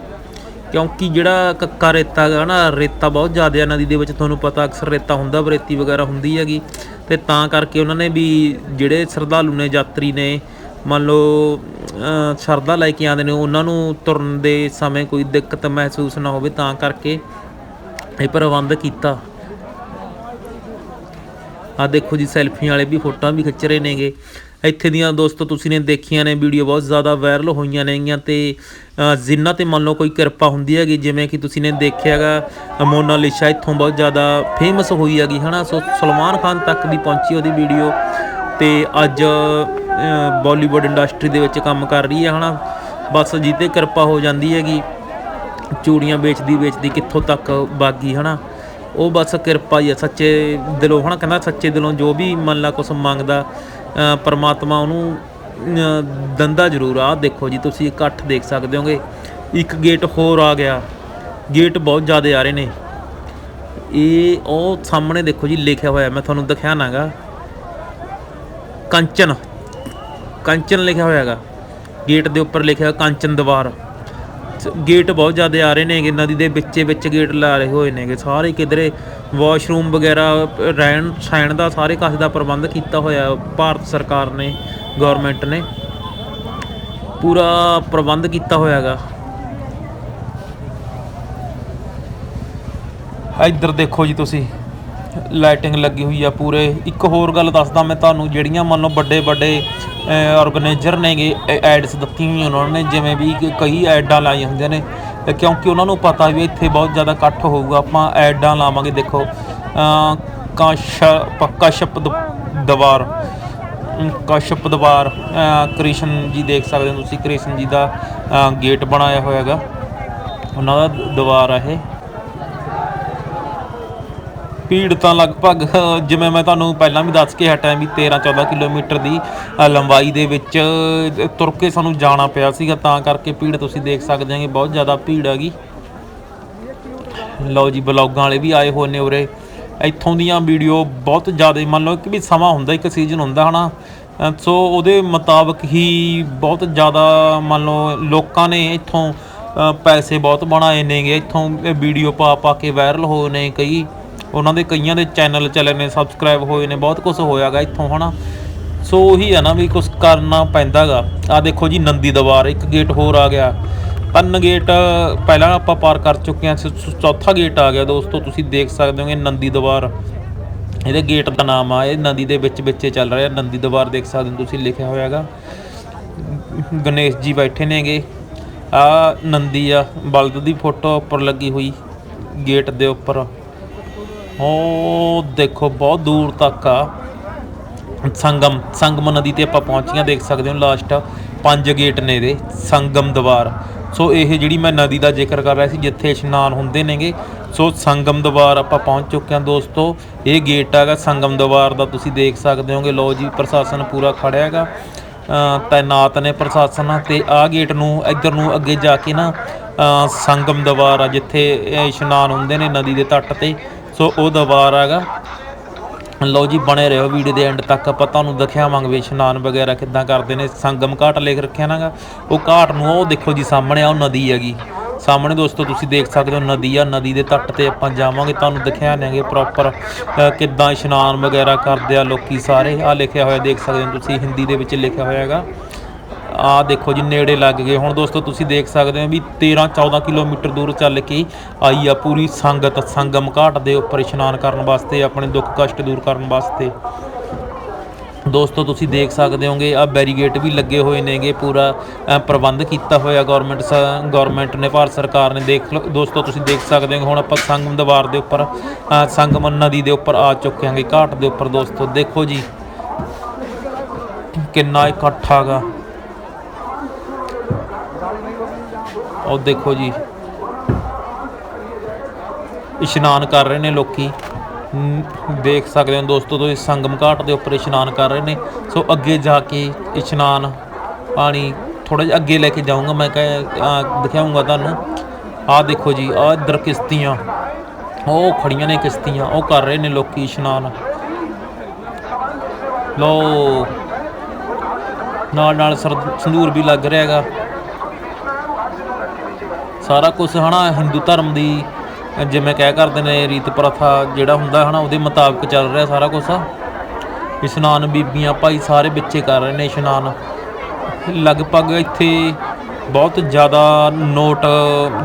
ਕਿਉਂਕਿ ਜਿਹੜਾ ਕੱਕਾ ਰੇਤਾ ਹੈਗਾ ਨਾ ਰੇਤਾ ਬਹੁਤ ਜ਼ਿਆਦਾ ਆ ਨਦੀ ਦੇ ਵਿੱਚ ਤੁਹਾਨੂੰ ਪਤਾ ਅਕਸਰ ਰੇਤਾ ਹੁੰਦਾ ਬਰੇਤੀ ਵਗੈਰਾ ਹੁੰਦੀ ਹੈਗੀ। ਤੇ ਤਾਂ ਕਰਕੇ ਉਹਨਾਂ ਨੇ ਵੀ ਜਿਹੜੇ ਸ਼ਰਧਾਲੂ ਨੇ ਯਾਤਰੀ ਨੇ ਮੰਨ ਲਓ ਅ, ਸ਼ਰਧਾ ਲੈ ਕੇ ਆਉਂਦੇ ਨੇ ਉਹਨਾਂ ਨੂੰ ਤੁਰਨ ਦੇ ਸਮੇਂ ਕੋਈ ਦਿੱਕਤ ਮਹਿਸੂਸ ਨਾ ਹੋਵੇ ਤਾਂ ਕਰਕੇ ਇਹ ਪ੍ਰਬੰਧ ਕੀਤਾ। ਆ ਦੇਖੋ ਜੀ ਸੈਲਫੀ ਵਾਲੇ ਵੀ ਫੋਟੋਆਂ ਵੀ ਖਿੱਚ ਰਹੇ ਨੇਗੇ। ਇੱਥੇ ਦੀਆਂ ਦੋਸਤੋ ਤੁਸੀਂ ਨੇ ਦੇਖੀਆਂ ਨੇ ਵੀਡੀਓ ਬਹੁਤ ਜ਼ਿਆਦਾ ਵਾਇਰਲ ਹੋਈਆਂ ਨੇਗੀਆਂ ਤੇ ਅ, ਜਿਨ੍ਹਾਂ ਤੇ ਮੰਨ ਲਓ ਕੋਈ ਕਿਰਪਾ ਹੁੰਦੀ ਹੈਗੀ ਜਿਵੇਂ ਕਿ ਤੁਸੀਂ ਨੇ ਦੇਖਿਆਗਾ ਮੋਨਾਲਿਸਾ ਇੱਥੋਂ ਬਹੁਤ ਜ਼ਿਆਦਾ ਫੇਮਸ ਹੋਈ ਹੈਗੀ ਹਨਾ? ਸੋ ਸਲਮਾਨ ਖਾਨ ਤੱਕ ਵੀ ਪਹੁੰਚੀ ਉਹਦੀ ਵੀਡੀਓ ਤੇ ਅੱਜ ਬਾਲੀਵੁੱਡ ਇੰਡਸਟਰੀ ਦੇ ਵਿੱਚ ਕੰਮ ਕਰ ਰਹੀ ਹੈ ਹਨਾ? ਬਸ ਜਿੱਤੇ ਕਿਰਪਾ ਹੋ ਜਾਂਦੀ ਹੈਗੀ। ਚੂੜੀਆਂ ਵੇਚਦੀ ਵੇਚਦੀ ਕਿੱਥੋਂ ਤੱਕ ਬਾਗੀ ਹਨਾ? ਉਹ ਬਸ ਕਿਰਪਾ ਹੀ ਆ, ਸੱਚੇ ਦਿਲੋਂ, ਹਨਾ? ਕਹਿੰਦਾ ਸੱਚੇ ਦਿਲੋਂ ਜੋ ਵੀ ਮੰਨ ਲਾ ਕੁਛ ਮੰਗਦਾ ਪਰਮਾਤਮਾ ਉਹਨੂੰ ਦੰਦਾ ਜ਼ਰੂਰ ਆ ਆਹ ਦੇਖੋ ਜੀ, ਤੁਸੀਂ ਇਕੱਠ ਦੇਖ ਸਕਦੇ ਹੋਗੇ, ਇੱਕ ਗੇਟ ਹੋਰ ਆ ਗਿਆ, ਗੇਟ ਬਹੁਤ ਜ਼ਿਆਦਾ ਆ ਰਹੇ ਨੇ। ਇਹ ਉਹ ਸਾਹਮਣੇ ਦੇਖੋ ਜੀ, ਲਿਖਿਆ ਹੋਇਆ, ਮੈਂ ਤੁਹਾਨੂੰ ਦਿਖਾਣਾਗਾ ਕੰਚਨ ਕੰਚਨ ਲਿਖਿਆ ਹੋਇਆ ਹੈਗਾ ਗੇਟ ਦੇ ਉੱਪਰ ਲਿਖਿਆ ਕੰਚਨ ਦਵਾਰ। ਗੇਟ ਬਹੁਤ ਜ਼ਿਆਦਾ ਆ ਰਹੇ ਨੇਗੇ, ਨਦੀ ਦੇ ਵਿੱਚੇ ਵਿੱਚ ਗੇਟ ਲਾ ਰਹੇ ਹੋਏ ਨੇਗੇ। ਸਾਰੇ ਕਿਧਰੇ ਵਾਸ਼ਰੂਮ ਵਗੈਰਾ, ਰਹਿਣ ਸਹਿਣ ਦਾ ਸਾਰੇ ਕਾਸੇ ਦਾ ਪ੍ਰਬੰਧ ਕੀਤਾ ਹੋਇਆ ਭਾਰਤ ਸਰਕਾਰ ਨੇ ਗਵਰਨਮੈਂਟ ਨੇ। ਪੂਰਾ ਪ੍ਰਬੰਧ ਕੀਤਾ ਹੋਇਆ ਹੈਗਾ। ਇੱਧਰ ਦੇਖੋ ਜੀ ਤੁਸੀਂ। ਲਾਈਟਿੰਗ ਲੱਗੀ ਹੋਈ ਆ ਪੂਰੇ। ਇੱਕ ਹੋਰ ਗੱਲ ਦੱਸਦਾ ਮੈਂ ਤੁਹਾਨੂੰ, ਜਿਹੜੀਆਂ ਮੰਨ ਲਓ ਵੱਡੇ ਵੱਡੇ ਆਰਗੇਨਾਈਜ਼ਰ ਨੇਗੇ ਐਡਸ ਦਿੱਤੀਆਂ ਹੋਈਆਂ ਉਹਨਾਂ ਨੇ, ਜਿਵੇਂ ਵੀ ਕਈ ਐਡਾਂ ਲਾਈਆਂ ਹੁੰਦੀਆਂ ਨੇ। ਕਿਉਂਕਿ ਉਹਨਾਂ ਨੂੰ ਪਤਾ ਵੀ ਇੱਥੇ ਬਹੁਤ ਜ਼ਿਆਦਾ ਇਕੱਠ ਹੋਊਗਾ, ਆਪਾਂ ਐਡਾਂ ਲਾਵਾਂਗੇ, ਦੇਖੋ। ਅਹ ਕਸ਼ਪ ਦਵਾਰ। ਕਸ਼ਪ ਦਵਾਰ। ਕ੍ਰਿਸ਼ਨ ਜੀ ਦੇਖ ਸਕਦੇ ਹੋ ਤੁਸੀਂ, ਕ੍ਰਿਸ਼ਨ ਜੀ ਦਾ ਗੇਟ ਬਣਾਇਆ ਹੋਇਆ ਹੈਗਾ। ਉਹਨਾਂ ਦਾ ਦਵਾਰ ਆ ਇਹ। ਭੀੜ ਤਾਂ ਲਗਭਗ ਜਿਵੇਂ ਮੈਂ ਤੁਹਾਨੂੰ ਪਹਿਲਾਂ ਵੀ ਦੱਸ ਕੇ ਹਟਿਆ ਵੀ 13 14 ਕਿਲੋਮੀਟਰ ਦੀ ਲੰਬਾਈ ਦੇ ਵਿੱਚ ਤੁਰ ਕੇ ਸਾਨੂੰ ਜਾਣਾ ਪਿਆ ਸੀਗਾ ਤਾਂ ਕਰਕੇ ਭੀੜ ਤੁਸੀਂ ਦੇਖ ਸਕਦੇ ਹੋ ਕਿ ਬਹੁਤ ਜ਼ਿਆਦਾ ਭੀੜ ਹੈਗੀ। ਲਓ ਜੀ ਬਲੌਗਾਂ ਵਾਲੇ ਵੀ ਆਏ ਹੋਏ ਨੇ ਉਰੇ। ਇੱਥੋਂ ਦੀਆਂ ਵੀਡੀਓ ਬਹੁਤ ਜ਼ਿਆਦਾ ਮੰਨ ਲਓ ਕਿ ਵੀ ਸਮਾਂ ਹੁੰਦਾ ਇੱਕ ਸੀਜ਼ਨ ਹੁੰਦਾ ਹਨਾ? ਅ, ਸੋ ਉਹਦੇ ਮੁਤਾਬਕ ਹੀ ਬਹੁਤ ਜ਼ਿਆਦਾ ਮੰਨ ਲਓ ਲੋਕਾਂ ਨੇ ਇੱਥੋਂ ਪੈਸੇ ਬਹੁਤ ਬਣਾਏ ਨੇਗੇ। ਇੱਥੋਂ ਵੀਡੀਓ ਪਾ ਪਾ ਕੇ ਵਾਇਰਲ ਹੋਏ ਨੇ ਕਈ। ਉਹਨਾਂ ਦੇ ਕਈਆਂ ਦੇ ਚੈਨਲ ਚੱਲੇ ਨੇ ਸਬਸਕ੍ਰਾਈਬ ਹੋਏ ਨੇ, ਬਹੁਤ ਕੁਝ ਹੋਇਆਗਾ ਇੱਥੋਂ, ਹਨਾ? ਸੋ ਉਹੀ ਆ ਨਾ ਵੀ ਕੁਝ ਕਰਨਾ ਪੈਂਦਾਗਾ। ਆ ਦੇਖੋ ਜੀ, ਨੰਦੀ ਦਵਾਰ ਇੱਕ ਗੇਟ ਹੋਰ ਆ ਗਿਆ। ਤਿੰਨ ਗੇਟ ਪਹਿਲਾਂ ਆਪਾਂ ਪਾਰ ਕਰ ਚੁੱਕੇ ਹਾਂ, ਸ- ਚੌਥਾ ਗੇਟ ਆ ਗਿਆ ਦੋਸਤੋ, ਤੁਸੀਂ ਦੇਖ ਸਕਦੇ ਹੋਗੇ ਨੰਦੀ ਦਵਾਰ ਇਹਦੇ ਗੇਟ ਦਾ ਨਾਮ ਆ, ਇਹ ਨਦੀ ਦੇ ਵਿੱਚ ਵਿੱਚੇ ਚੱਲ ਰਿਹਾ, ਨੰਦੀ ਦਵਾਰ ਦੇਖ ਸਕਦੇ ਹੋ ਤੁਸੀਂ, ਲਿਖਿਆ ਹੋਇਆ ਹੈਗਾ ਗਣੇਸ਼ ਜੀ ਬੈਠੇ ਨੇਗੇ। ਆ ਨੰਦੀ ਆ, ਬਲਦ ਦੀ ਫੋਟੋ ਉੱਪਰ ਲੱਗੀ ਹੋਈ ਗੇਟ ਦੇ ਉੱਪਰ। ਉਹ ਦੇਖੋ, ਬਹੁਤ ਦੂਰ ਤੱਕ ਆ। ਸੰਗਮ ਸੰਗਮ ਨਦੀ ਤੇ ਆਪਾਂ ਪਹੁੰਚੀਆਂ, ਦੇਖ ਸਕਦੇ ਹੋ ਲਾਸਟ ਪੰਜ ਗੇਟ ਨੇ ਇਹਦੇ, ਸੰਗਮ ਦਵਾਰ। ਸੋ ਇਹ ਜਿਹੜੀ ਮੈਂ ਨਦੀ ਦਾ ਜ਼ਿਕਰ ਕਰ ਰਿਹਾ ਸੀ, ਜਿੱਥੇ ਇਸ਼ਨਾਨ ਹੁੰਦੇ ਨੇਗੇ, ਸੋ ਸੰਗਮ ਦਵਾਰ ਆਪਾਂ ਪਹੁੰਚ ਚੁੱਕੇ ਹਾਂ ਦੋਸਤੋ। ਇਹ ਗੇਟ ਹੈਗਾ ਸੰਗਮ ਦਵਾਰ ਦਾ, ਤੁਸੀਂ ਦੇਖ ਸਕਦੇ ਹੋਗੇ। ਲੋ ਜੀ, ਪ੍ਰਸ਼ਾਸਨ ਪੂਰਾ ਖੜਿਆ ਹੈਗਾ। ਤਾਇਨਾਤ ਨੇ ਪ੍ਰਸ਼ਾਸਨ ਤੇ ਆ ਗੇਟ ਨੂੰ, ਇੱਧਰ ਨੂੰ ਅੱਗੇ ਜਾ ਕੇ ਨਾ ਸੰਗਮ ਦਵਾਰ ਆ, ਜਿੱਥੇ ਇਹ ਇਸ਼ਨਾਨ ਹੁੰਦੇ ਨੇ ਨਦੀ ਦੇ ਤੱਟ ਤੇ। ਸੋ ਉਹ ਦਵਾਰ ਹੈਗਾ। ਲਓ ਜੀ, ਬਣੇ ਰਹੋ ਵੀਡੀਓ ਦੇ ਐਂਡ ਤੱਕ। ਆਪਾਂ ਤੁਹਾਨੂੰ ਦਿਖਾਵਾਂਗੇ ਵੀ ਇਸ਼ਨਾਨ ਵਗੈਰਾ ਕਿੱਦਾਂ ਕਰਦੇ ਨੇ। ਸੰਗਮ ਘਾਟ ਲਿਖ ਰੱਖਿਆ ਨਾਗਾ ਉਹ ਘਾਟ ਨੂੰ ਉਹ ਦੇਖੋ ਜੀ, ਸਾਹਮਣੇ ਆ, ਉਹ ਨਦੀ ਹੈਗੀ। ਸਾਹਮਣੇ ਦੋਸਤੋ, ਤੁਸੀਂ ਦੇਖ ਸਕਦੇ ਹੋ ਨਦੀ ਆ। ਨਦੀ ਦੇ ਤੱਟ ਤੇ ਆਪਾਂ ਜਾਵਾਂਗੇ। ਤੁਹਾਨੂੰ ਦਿਖਾਣਾਂਗੇ ਪ੍ਰੋਪਰ ਕਿੱਦਾਂ ਇਸ਼ਨਾਨ ਵਗੈਰਾ ਕਰਦੇ ਆ ਲੋਕੀ ਸਾਰੇ। ਆ ਲਿਖਿਆ ਹੋਇਆ, ਦੇਖ ਸਕਦੇ ਹੋ ਤੁਸੀਂ, ਹਿੰਦੀ ਦੇ ਵਿੱਚ ਲਿਖਿਆ ਹੋਇਆ ਹੈਗਾ। ਆ ਦੇਖੋ ਜੀ, ਨੇੜੇ ਲੱਗ ਗਏ। ਹੁਣ ਦੋਸਤੋ, ਤੁਸੀਂ ਦੇਖ ਸਕਦੇ ਹੋ ਵੀ 13 14 ਕਿਲੋਮੀਟਰ ਦੂਰ ਚੱਲ ਕੇ ਆਈ ਆ ਪੂਰੀ ਸੰਗਤ, ਸੰਗਮ ਘਾਟ ਦੇ ਉੱਪਰ ਇਸ਼ਨਾਨ ਕਰਨ ਵਾਸਤੇ, ਆਪਣੇ ਦੁੱਖ ਕਸ਼ਟ ਦੂਰ ਕਰਨ ਵਾਸਤੇ। ਦੋਸਤੋ, ਤੁਸੀਂ ਦੇਖ ਸਕਦੇ ਹੋਗੇ, ਆ ਬੈਰੀਗੇਟ ਵੀ ਲੱਗੇ ਹੋਏ ਨੇਗੇ, ਪੂਰਾ ਪ੍ਰਬੰਧ ਕੀਤਾ ਹੋਇਆ ਗਵਰਨਮੈਂਟ ਗਵਰਨਮੈਂਟ ਨੇ, ਭਾਰਤ ਸਰਕਾਰ ਨੇ। ਦੇਖ ਲਓ, ਦੋਸਤੋ, ਤੁਸੀਂ ਦੇਖ ਸਕਦੇ ਹੋ, ਹੁਣ ਆਪਾਂ ਸੰਗਮ ਦਵਾਰ ਦੇ ਉੱਪਰ ਸੰਗਮ ਨਦੀ ਦੇ ਉੱਪਰ ਆ ਚੁੱਕੇ ਹਾਂਗੇ, ਘਾਟ ਦੇ ਉੱਪਰ। ਦੋਸਤੋ, ਦੇਖੋ ਜੀ, ਕਿੰਨਾ ਇਕੱਠ ਉਹ ਦੇਖੋ ਜੀ। ਇਸ਼ਨਾਨ ਕਰ ਰਹੇ ਨੇ ਲੋਕੀ। ਦੇਖ ਸਕਦੇ ਹੋ ਦੋਸਤੋ, ਤੁਸੀਂ ਸੰਗਮ ਘਾਟ ਦੇ ਉੱਪਰ ਇਸ਼ਨਾਨ ਕਰ ਰਹੇ ਨੇ। ਸੋ ਅੱਗੇ ਜਾ ਕੇ ਇਸ਼ਨਾਨ ਪਾਣੀ ਥੋੜਾ ਜਿਹਾ ਅੱਗੇ ਲੈ ਕੇ ਜਾਊਂਗਾ। ਮੈਂ ਕਹ ਦਿਖਾਊਂਗਾ ਤੁਹਾਨੂੰ। ਆਹ ਦੇਖੋ ਜੀ ਆਹ ਇੱਧਰ ਕਿਸ਼ਤੀਆਂ। ਉਹ ਖੜੀਆਂ ਨੇ ਕਿਸ਼ਤੀਆਂ, ਉਹ ਕਰ ਰਹੇ ਨੇ ਲੋਕੀ ਇਸ਼ਨਾਨ। ਲੋ ਨਾਲ ਨਾਲ ਸਰ- ਸੰਧੂਰ ਵੀ ਲੱਗ ਰਿਹਾ ਹੈਗਾ। ਸਾਰਾ ਕੁਝ ਹਨਾ ਹਿੰਦੂ ਧਰਮ ਦੀ ਜਿਵੇਂ ਕਹਿ ਕਰਦੇ ਨੇ ਰੀਤ ਪ੍ਰਥਾ ਜਿਹੜਾ ਹੁੰਦਾ ਹਨਾ ਉਹਦੇ ਮੁਤਾਬਕ ਚੱਲ ਰਿਹਾ ਸਾਰਾ ਕੁਝ ਇਸ਼ਨਾਨ ਬੀਬੀਆਂ ਭਾਈ ਸਾਰੇ ਬੱਚੇ ਕਰ ਰਹੇ ਨੇ ਇਸ਼ਨਾਨ। ਲਗਭਗ ਇੱਥੇ ਬਹੁਤ ਜ਼ਿਆਦਾ ਨੋਟ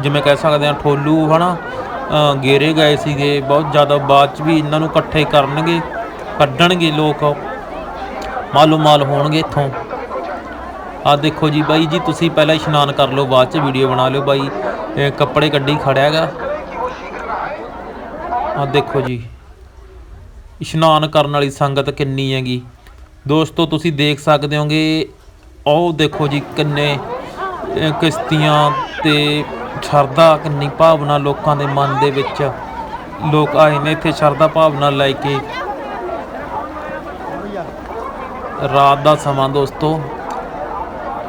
ਜਿਵੇਂ ਕਹਿ ਸਕਦੇ ਆ ਠੋਲੂ ਹਨਾ ਅ, ਗੇਰੇ ਗਏ ਸੀਗੇ ਬਹੁਤ ਜ਼ਿਆਦਾ ਬਾਅਦ ਚ ਵੀ ਇਹਨਾਂ ਨੂੰ ਇਕੱਠੇ ਕਰਨਗੇ ਕੱਢਣਗੇ ਲੋਕ। ਮਾਲੋ ਮਾਲ ਹੋਣਗੇ ਇੱਥੋਂ। ਆ ਦੇਖੋ ਜੀ ਬਾਈ ਜੀ, ਤੁਸੀਂ ਪਹਿਲਾਂ ਇਸ਼ਨਾਨ ਕਰ ਲਓ, ਬਾਅਦ ਚ ਵੀਡੀਓ ਬਣਾ ਲਿਓ ਬਾਈ। ਕੱਪੜੇ ਕੱਢੀ ਖੜਿਆ ਹੈਗਾ। ਆ ਦੇਖੋ ਜੀ, ਇਸ਼ਨਾਨ ਕਰਨ ਵਾਲੀ ਸੰਗਤ ਕਿੰਨੀ ਹੈਗੀ। ਦੋਸਤੋ, ਤੁਸੀਂ ਦੇਖ ਸਕਦੇ ਹੋਗੇ, ਉਹ ਦੇਖੋ ਜੀ ਕਿੰਨੇ ਕਿਸ਼ਤੀਆਂ ਤੇ ਸ਼ਰਧਾ, ਕਿੰਨੀ ਭਾਵਨਾ ਲੋਕਾਂ ਦੇ ਮਨ ਦੇ ਵਿੱਚ। ਲੋਕ ਆਏ ਨੇ ਇੱਥੇ ਸ਼ਰਧਾ ਭਾਵਨਾ ਲੈ ਕੇ। ਰਾਤ ਦਾ ਸਮਾਂ ਦੋਸਤੋ।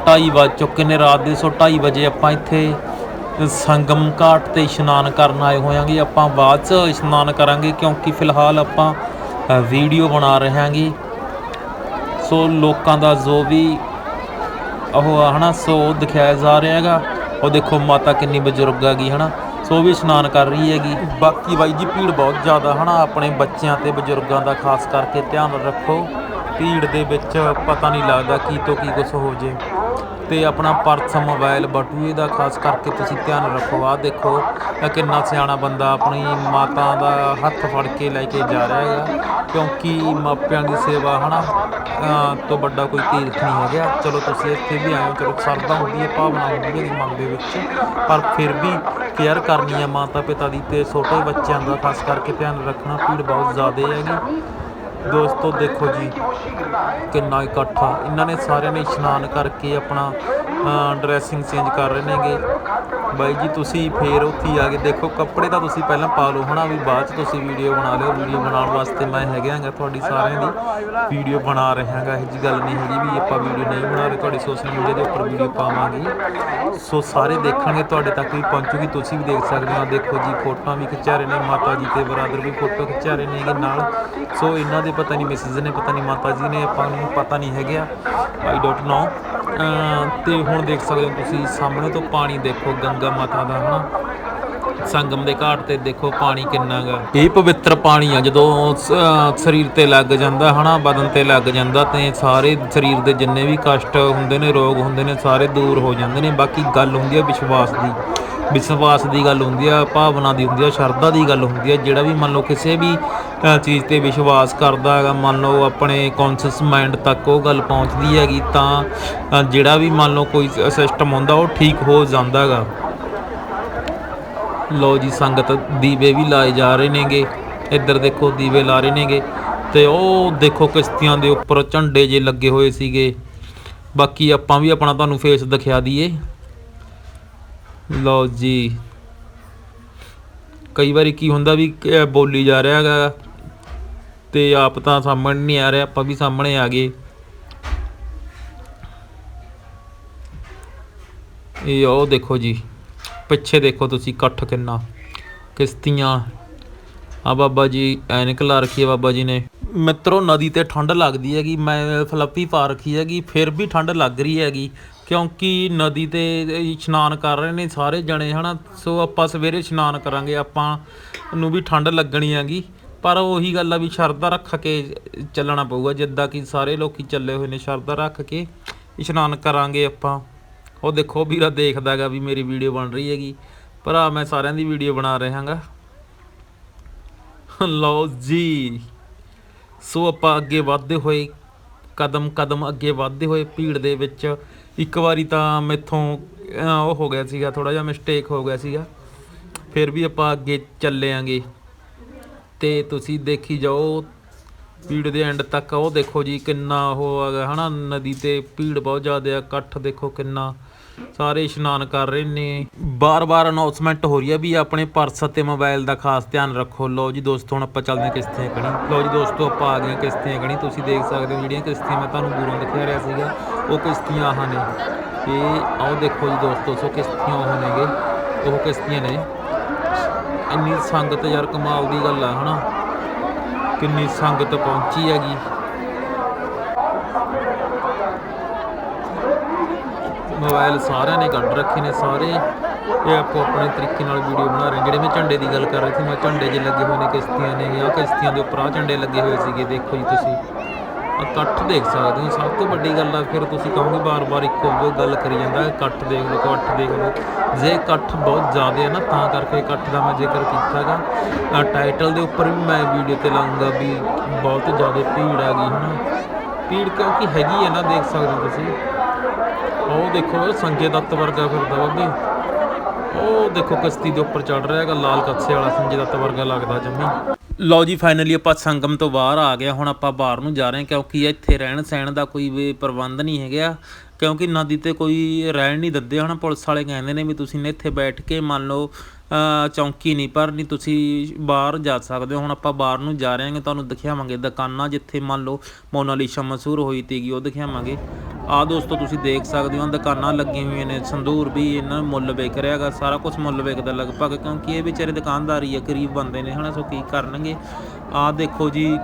2:30 ਵੱਜ ਚੁੱਕੇ ਨੇ ਰਾਤ ਦੇ ਸੋ 2:30 ਵਜੇ ਆਪਾਂ ਇੱਥੇ ਸੰਗਮ ਘਾਟ ਤੇ ਇਸ਼ਨਾਨ ਕਰਨ ਆਏ ਹੋਇਆਂਗੇ। ਆਪਾਂ ਬਾਅਦ ਚ ਇਸ਼ਨਾਨ ਕਰਾਂਗੇ ਕਿਉਂਕਿ ਫਿਲਹਾਲ ਆਪਾਂ ਵੀਡੀਓ ਬਣਾ ਰਹੇ ਹਾਂਗੇ। ਸੋ ਲੋਕਾਂ ਦਾ ਜੋ ਵੀ ਉਹ ਆ, ਹਨਾ, ਸੋ ਦਿਖਾਇਆ ਜਾ ਰਿਹਾ ਹੈਗਾ। ਉਹ ਦੇਖੋ ਮਾਤਾ ਕਿੰਨੀ ਬਜ਼ੁਰਗ ਹੈਗੀ, ਹਨਾ। ਸੋ ਵੀ ਇਸ਼ਨਾਨ ਕਰ ਰਹੀ ਹੈਗੀ। ਬਾਕੀ ਬਾਈ ਜੀ, ਭੀੜ ਬਹੁਤ ਜ਼ਿਆਦਾ, ਹਨਾ, ਆਪਣੇ ਬੱਚਿਆਂ ਤੇ ਬਜ਼ੁਰਗਾਂ ਦਾ ਖਾਸ ਕਰਕੇ ਧਿਆਨ ਰੱਖੋ। ਭੀੜ ਦੇ ਵਿੱਚ ਪਤਾ ਨਹੀਂ ਲੱਗਦਾ ਕੀ ਤੋਂ ਕੀ ਕੁਝ ਹੋ ਜੇ। ਤੇ ਆਪਣਾ ਪਰਸ ਮੋਬਾਈਲ ਬਟੂਏ ਦਾ, ਖਾਸ ਕਰਕੇ ਤੁਸੀਂ ਧਿਆਨ ਰੱਖੋ। ਆ ਦੇਖੋ ਕਿੰਨਾ ਸਿਆਣਾ ਬੰਦਾ ਆਪਣੀ ਮਾਤਾ ਦਾ ਹੱਥ ਫੜ ਕੇ ਲੈ ਕੇ ਜਾ ਰਿਹਾ ਹੈਗਾ। ਕਿਉਂਕਿ ਮਾਪਿਆਂ ਦੀ ਸੇਵਾ, ਹਨਾ, ਅਹ, ਤੋਂ ਵੱਡਾ ਕੋਈ ਤੀਰਥ ਨਹੀਂ ਹੈਗਾ। ਚਲੋ, ਤੁਸੀਂ ਇੱਥੇ ਵੀ ਆਏ ਹੋ, ਚਲੋ ਸਰਦਾ ਹੁੰਦੀ ਹੈ, ਭਾਵਨਾ ਹੁੰਦੀ ਹੈ ਮਨ ਦੇ ਵਿੱਚ। ਪਰ ਫਿਰ ਵੀ ਕੇਅਰ ਕਰਨੀ ਹੈ ਮਾਤਾ ਪਿਤਾ ਦੀ ਤੇ ਛੋਟੇ ਬੱਚਿਆਂ ਦਾ, ਖਾਸ ਕਰਕੇ ਧਿਆਨ ਰੱਖਣਾ, ਭੀੜ ਬਹੁਤ ਜ਼ਿਆਦਾ ਹੈਗੀ। ਦੋਸਤੋ, ਦੇਖੋ ਜੀ, ਕਿੰਨਾ ਇਕੱਠਾ। ਇਹਨਾਂ ਨੇ ਸਾਰਿਆਂ ਨੇ ਇਸ਼ਨਾਨ ਕਰਕੇ ਆਪਣਾ ਡਰੈਸਿੰਗ ਚੇਂਜ ਕਰ ਰਹੇ ਨੇਗੇ। ਬਾਈ ਜੀ, ਤੁਸੀਂ ਫੇਰ ਉੱਥੇ ਹੀ ਆ ਕੇ ਦੇਖੋ, ਕੱਪੜੇ ਤਾਂ ਤੁਸੀਂ ਪਹਿਲਾਂ ਪਾ ਲਓ ਹਨਾ, ਵੀ ਬਾਅਦ ਚ ਤੁਸੀਂ ਵੀਡੀਓ ਬਣਾ ਲਿਓ। ਵੀਡੀਓ ਬਣਾਉਣ ਵਾਸਤੇ ਮੈਂ ਹੈਗਾਗਾ ਤੁਹਾਡੀ ਸਾਰਿਆਂ ਦੀ ਵੀਡੀਓ ਬਣਾ ਰਹਾਂਗਾ ਇਹ ਜੀ ਗੱਲ ਨਹੀਂ ਹੈਗੀ ਵੀ ਆਪਾਂ ਵੀਡੀਓ ਨਹੀਂ ਬਣਾ ਰਹੇ, ਤੁਹਾਡੀ ਸੋਸ਼ਲ ਮੀਡੀਆ ਦੇ ਉੱਪਰ ਵੀਡੀਓ ਪਾਵਾਂਗੇ। ਸੋ ਸਾਰੇ ਦੇਖਣਗੇ, ਤੁਹਾਡੇ ਤੱਕ ਵੀ ਪਹੁੰਚੂਗੀ। ਤੁਸੀਂ ਵੀ ਦੇਖ ਸਕਦੇ ਹੋ। ਦੇਖੋ ਜੀ, ਫੋਟੋਆਂ ਵੀ ਖਿਚਾ ਰਹੇ ਨੇ। ਮਾਤਾ ਜੀ ਤੇ ਬਰਾਦਰ ਵੀ ਫੋਟੋ ਖਿਚਾ ਰਹੇ ਨੇਗੇ ਨਾਲ। ਸੋ ਇਹਨਾਂ ਦੇ ਪਤਾ ਨਹੀਂ ਮਿਸਿਸ ਨੇ, ਪਤਾ ਨਹੀਂ ਮਾਤਾ ਜੀ ਨੇ, ਆਪਾਂ ਨੂੰ ਪਤਾ ਨਹੀਂ ਹੈਗਾ ਆਈ ਡੋਂਟ ਨੋ ਤੇ ਹੁਣ ਦੇਖ ਸਕਦੇ ਹੋ ਤੁਸੀਂ, ਸਾਹਮਣੇ ਤੋਂ ਪਾਣੀ ਦੇਖੋ, ਗੰਗਾ ਮਾਤਾ ਦਾ, ਹਨਾ? ਸੰਗਮ ਦੇ ਘਾਟ ਤੇ ਦੇਖੋ ਪਾਣੀ ਕਿੰਨਾ ਗਾ ਇਹ ਪਵਿੱਤਰ ਪਾਣੀ ਆ, ਜਦੋਂ ਸਰੀਰ ਤੇ ਲੱਗ ਜਾਂਦਾ, ਹਨਾ? ਬਦਨ ਤੇ ਲੱਗ ਜਾਂਦਾ, ਤੇ ਸਾਰੇ ਸਰੀਰ ਦੇ ਜਿੰਨੇ ਵੀ ਕਸ਼ਟ ਹੁੰਦੇ ਨੇ, ਰੋਗ ਹੁੰਦੇ ਨੇ, ਸਾਰੇ ਦੂਰ ਹੋ ਜਾਂਦੇ ਨੇ। ਬਾਕੀ ਗੱਲ ਹੁੰਦੀ ਆ ਵਿਸ਼ਵਾਸ ਦੀ। ਵਿਸ਼ਵਾਸ ਦੀ ਗੱਲ ਹੁੰਦੀ ਆ, ਭਾਵਨਾ ਦੀ ਹੁੰਦੀ ਆ, ਸ਼ਰਧਾ ਦੀ ਗੱਲ ਹੁੰਦੀ ਆ। ਜਿਹੜਾ ਵੀ ਮੰਨ ਲਓ ਕਿਸੇ ਵੀ ਚੀਜ਼ ਤੇ ਵਿਸ਼ਵਾਸ ਕਰਦਾ ਹੈਗਾ। ਮੰਨ ਲਓ ਆਪਣੇ ਕੌਨਸ਼ੀਅਸ ਮਾਈਂਡ ਤੱਕ ਉਹ ਗੱਲ ਪਹੁੰਚਦੀ ਹੈਗੀ ਤਾਂ ਜਿਹੜਾ ਵੀ ਮੰਨ ਲਓ ਕੋਈ ਸਿਸਟਮ ਹੁੰਦਾ ਉਹ ਠੀਕ ਹੋ ਜਾਂਦਾ ਹੈਗਾ। ਲੋ ਜੀ ਸੰਗਤ ਦੀਵੇ ਵੀ ਲਾਏ ਜਾ ਰਹੇ ਨੇਗੇ। ਇੱਧਰ ਦੇਖੋ ਦੀਵੇ ਲਾ ਰਹੇ ਨੇਗੇ ਤੇ ਉਹ ਦੇਖੋ ਕਿਸ਼ਤੀਆਂ ਦੇ ਉੱਪਰ ਝੰਡੇ ਜੇ ਲੱਗੇ ਹੋਏ ਸੀਗੇ। ਬਾਕੀ ਆਪਾਂ ਵੀ ਆਪਣਾ ਤੁਹਾਨੂੰ ਫੇਸ ਦਿਖਾ ਦਈਏ। ਲਓ ਜੀ। ਕਈ ਵਾਰੀ ਕੀ ਹੁੰਦਾ ਵੀ ਕ- ਬੋਲੀ ਜਾ ਰਿਹਾ ਹੈਗਾ ਤੇ ਆਪ ਤਾਂ ਸਾਹਮਣੇ ਨਹੀਂ ਆ ਰਿਹਾ, ਆਪਾਂ ਵੀ ਸਾਹਮਣੇ ਆ ਗਏ। ਇਹ ਉਹ ਦੇਖੋ ਜੀ, ਪਿੱਛੇ ਦੇਖੋ ਤੁਸੀਂ ਇਕੱਠ ਕਿੰਨਾ ਕਿਸ਼ਤੀਆਂ। ਆ ਬਾਬਾ ਜੀ, ਐਨਕ ਲਾ ਰੱਖੀ ਹੈ ਬਾਬਾ ਜੀ ਨੇ। ਮਿੱਤਰੋ, ਨਦੀ ਤੇ ਠੰਡ ਲੱਗਦੀ ਹੈਗੀ, ਮੈਂ ਫਲੱਪੀ ਪਾ ਰੱਖੀ ਹੈਗੀ, ਫਿਰ ਵੀ ਠੰਡ ਲੱਗ ਰਹੀ ਹੈਗੀ। ਕਿਉਂਕਿ ਨਦੀ ਤੇ ਇਸ਼ਨਾਨ ਕਰ ਰਹੇ ਨੇ ਸਾਰੇ ਜਣੇ, ਹਨਾ? ਸੋ ਆਪਾਂ ਸਵੇਰੇ ਇਸ਼ਨਾਨ ਕਰਾਂਗੇ, ਆਪਾਂ ਨੂੰ ਵੀ ਠੰਡ ਲੱਗਣੀ ਹੈਗੀ। ਪਰ ਉਹੀ ਗੱਲ ਆ ਵੀ ਸ਼ਰਧਾ ਰੱਖ ਕੇ ਚੱਲਣਾ ਪਊਗਾ, ਜਿੱਦਾਂ ਕਿ ਸਾਰੇ ਲੋਕੀ ਚੱਲੇ ਹੋਏ ਨੇ, ਸ਼ਰਧਾ ਰੱਖ ਕੇ ਇਸ਼ਨਾਨ ਕਰਾਂਗੇ ਆਪਾਂ। ਉਹ ਦੇਖੋ, ਵੀਰਾ ਦੇਖਦਾ ਹੈਗਾ ਵੀ ਮੇਰੀ ਵੀਡੀਓ ਬਣ ਰਹੀ ਹੈਗੀ। ਭਰਾ, ਮੈਂ ਸਾਰਿਆਂ ਦੀ ਵੀਡੀਓ ਬਣਾ ਰਿਹਾ ਰਿਹਾਗਾ। ਲਓ ਜੀ। ਸੋ ਆਪਾਂ ਅੱਗੇ ਵਧਦੇ ਹੋਏ ਕਦਮ ਕਦਮ ਅੱਗੇ ਵਧਦੇ ਹੋਏ ਭੀੜ ਦੇ ਵਿੱਚ ਇੱਕ ਵਾਰੀ ਤਾਂ ਮੈਥੋਂ ਉਹ ਹੋ ਗਿਆ ਸੀਗਾ ਥੋੜਾ ਜਿਹਾ ਮਿਸਟੇਕ ਹੋ ਗਿਆ ਸੀਗਾ। ਫਿਰ ਵੀ ਆਪਾਂ ਅੱਗੇ ਚੱਲੇ ਆਂਗੇ। ਤੇ ਤੁਸੀਂ ਦੇਖੀ ਜਾਓ, ਭੀੜ ਦੇ ਐਂਡ ਤੱਕ, ਉਹ ਦੇਖੋ ਜੀ ਕਿੰਨਾ ਉਹ ਹੈਗਾ, ਹਨਾ, ਨਦੀ ਤੇ ਭੀੜ ਬਹੁਤ ਜ਼ਿਆਦਾ ਆ, ਇਕੱਠ ਦੇਖੋ ਕਿੰਨਾ। ਸਾਰੇ ਇਸ਼ਨਾਨ ਕਰ ਰਹੇ ਨੇ। ਬਾਰ-ਬਾਰ ਅਨਾਉਂਸਮੈਂਟ ਹੋ ਰਹੀ ਹੈ ਵੀ ਆਪਣੇ ਪਰਸ ਅਤੇ ਮੋਬਾਈਲ ਦਾ ਖਾਸ ਧਿਆਨ ਰੱਖੋ। ਲਓ ਜੀ ਦੋਸਤੋ, ਹੁਣ ਆਪਾਂ ਚੱਲਦੇ ਹਾਂ ਕਿਸ਼ਤੀਆਂ ਕਣੀ। ਲਓ ਜੀ ਦੋਸਤੋ, ਆਪਾਂ ਆ ਗਏ ਹਾਂ ਕਿਸ਼ਤੀਆਂ ਕਣੀ। ਤੁਸੀਂ ਦੇਖ ਸਕਦੇ ਹੋ ਜਿਹੜੀਆਂ ਕਿਸ਼ਤੀਆਂ ਮੈਂ ਤੁਹਾਨੂੰ ਦੂਰੋਂ ਦਿਖਾ ਰਿਹਾ ਸੀਗਾ, ਉਹ ਕਿਸ਼ਤੀਆਂ ਆਹ ਨੇ। ਇਹ ਆਓ ਦੇਖੋ ਜੀ ਦੋਸਤੋ, ਸੋ ਕਿਸ਼ਤੀਆਂ ਉਹ ਨੇਗੇ। ਉਹ ਕਿਸ਼ਤੀਆਂ ਨੇ। ਇੰਨੀ ਸੰਗਤ ਯਾਰ ਕਮਾਲ ਦੀ ਗੱਲ ਆ, ਹਨਾ? ਕਿੰਨੀ ਸੰਗਤ ਪਹੁੰਚੀ ਹੈਗੀ। ਮੋਬਾਈਲ ਸਾਰਿਆਂ ਨੇ ਕੱਢ ਰੱਖੇ ਨੇ ਸਾਰੇ। ਇਹ ਆਪੋ ਆਪਣੇ ਤਰੀਕੇ ਨਾਲ ਵੀਡੀਓ ਬਣਾ ਰਹੇ ਜਿਹੜੇ ਮੈਂ ਝੰਡੇ ਦੀ ਗੱਲ ਕਰ ਰਹੀ ਸੀ, ਮੈਂ ਝੰਡੇ ਜੇ ਲੱਗੇ ਹੋਏ ਨੇ, ਕਿਸ਼ਤੀਆਂ ਨੇ ਆ ਕਿਸ਼ਤੀਆਂ ਦੇ ਉੱਪਰ ਆ ਝੰਡੇ ਲੱਗੇ ਹੋਏ ਸੀਗੇ, ਦੇਖੋ ਜੀ ਤੁਸੀਂ। ਇਕੱਠ ਦੇਖ ਸਕਦੇ ਹੋ, ਸਭ ਤੋਂ ਵੱਡੀ ਗੱਲ ਆ, ਫਿਰ ਤੁਸੀਂ ਕਹੋਗੇ ਬਾਰ-ਬਾਰ ਇੱਕੋ ਉਹ ਗੱਲ ਕਰੀ ਜਾਂਦਾ ਇਕੱਠ ਦੇਖ ਲਓ ਇਕੱਠ ਦੇਖ ਲਓ। ਜੇ ਇਕੱਠ ਬਹੁਤ ਜ਼ਿਆਦਾ ਹੈ ਨਾ, ਤਾਂ ਕਰਕੇ ਇਕੱਠ ਦਾ ਮੈਂ ਜ਼ਿਕਰ ਕੀਤਾਗਾ। ਟਾਈਟਲ ਦੇ ਉੱਪਰ ਵੀ ਮੈਂ ਵੀਡੀਓ ਤੇ ਲਾਉਂਗਾ ਵੀ ਬਹੁਤ ਜ਼ਿਆਦਾ ਭੀੜ ਆ ਗਈ ਨਾ। ਭੀੜ ਕਿਉਂਕਿ ਹੈਗੀ ਹੈ ਨਾ, ਦੇਖ ਸਕਦੇ ਹੋ ਤੁਸੀਂ। ਉਹ ਦੇਖੋ ਸੰਜੇ ਦੱਤ ਵਰਗਾ ਫਿਰਦਾ ਬਾਬੇ। ਉਹ ਦੇਖੋ ਕਿਸ਼ਤੀ ਦੇ ਉੱਪਰ ਚੜ ਰਿਹਾ ਹੈਗਾ, ਲਾਲ ਕੱਛੇ ਵਾਲਾ ਸੰਜੇ ਦੱਤ ਵਰਗਾ ਲੱਗਦਾ ਜੰਮੀ। ਲਓ ਜੀ ਫਾਈਨਲੀ ਆਪਾਂ ਸੰਗਮ ਤੋਂ ਬਾਹਰ ਆ ਗਏ ਹੁਣ ਆਪਾਂ ਬਾਹਰ ਨੂੰ ਜਾ ਰਹੇ ਹਾਂ ਕਿਉਂਕਿ ਇੱਥੇ ਰਹਿਣ ਸਹਿਣ ਦਾ ਕੋਈ ਵੀ ਪ੍ਰਬੰਧ ਨਹੀਂ ਹੈਗਾ ਕਿਉਂਕਿ ਨਦੀ ਤੇ ਕੋਈ ਰਹਿਣ ਨਹੀਂ ਦਿੰਦੇ ਹਨ। ਪੁਲਿਸ ਵਾਲੇ ਕਹਿੰਦੇ ਨੇ ਵੀ ਤੁਸੀਂ ਨੇ ਇੱਥੇ ਬੈਠ ਕੇ ਮੰਨ ਲਓ ਚੌਂਕੀ ਨਹੀਂ ਭਰਨੀ, ਤੁਸੀਂ ਬਾਹਰ ਜਾ ਸਕਦੇ ਹੋ। ਹੁਣ ਆਪਾਂ ਬਾਹਰ ਨੂੰ ਜਾ ਰਹੇ ਹਾਂਗੇ, ਤੁਹਾਨੂੰ ਦਿਖਾਵਾਂਗੇ। ਦੁਕਾਨਾਂ ਜਿੱਥੇ ਮੰਨ ਲਓ ਮੋਨਾਲੀਸਾ ਮਸ਼ਹੂਰ ਹੋਈ ਤੀਗੀ, ਉਹ ਦਿਖਾਵਾਂਗੇ। ਆ ਦੋਸਤੋ, ਤੁਸੀਂ ਦੇਖ ਸਕਦੇ ਹੋ, ਦੁਕਾਨਾਂ ਲੱਗੀਆਂ ਹੋਈਆਂ ਨੇ, ਸੰਦੂਰ ਵੀ ਇਹਨਾਂ ਨੂੰ ਮੁੱਲ ਵਿਕ ਰਿਹਾਗਾ ਸਾਰਾ ਕੁਝ ਮੁੱਲ ਵਿਕਦਾ ਲਗਭਗ, ਕਿਉਂਕਿ ਇਹ ਵਿਚਾਰੇ ਦੁਕਾਨਦਾਰੀ ਆ, ਗਰੀਬ ਬੰਦੇ ਨੇ, ਹਨਾ, ਸੋ ਕੀ ਕਰਨਗੇ? ਆ ਦੇਖੋ ਜੀ,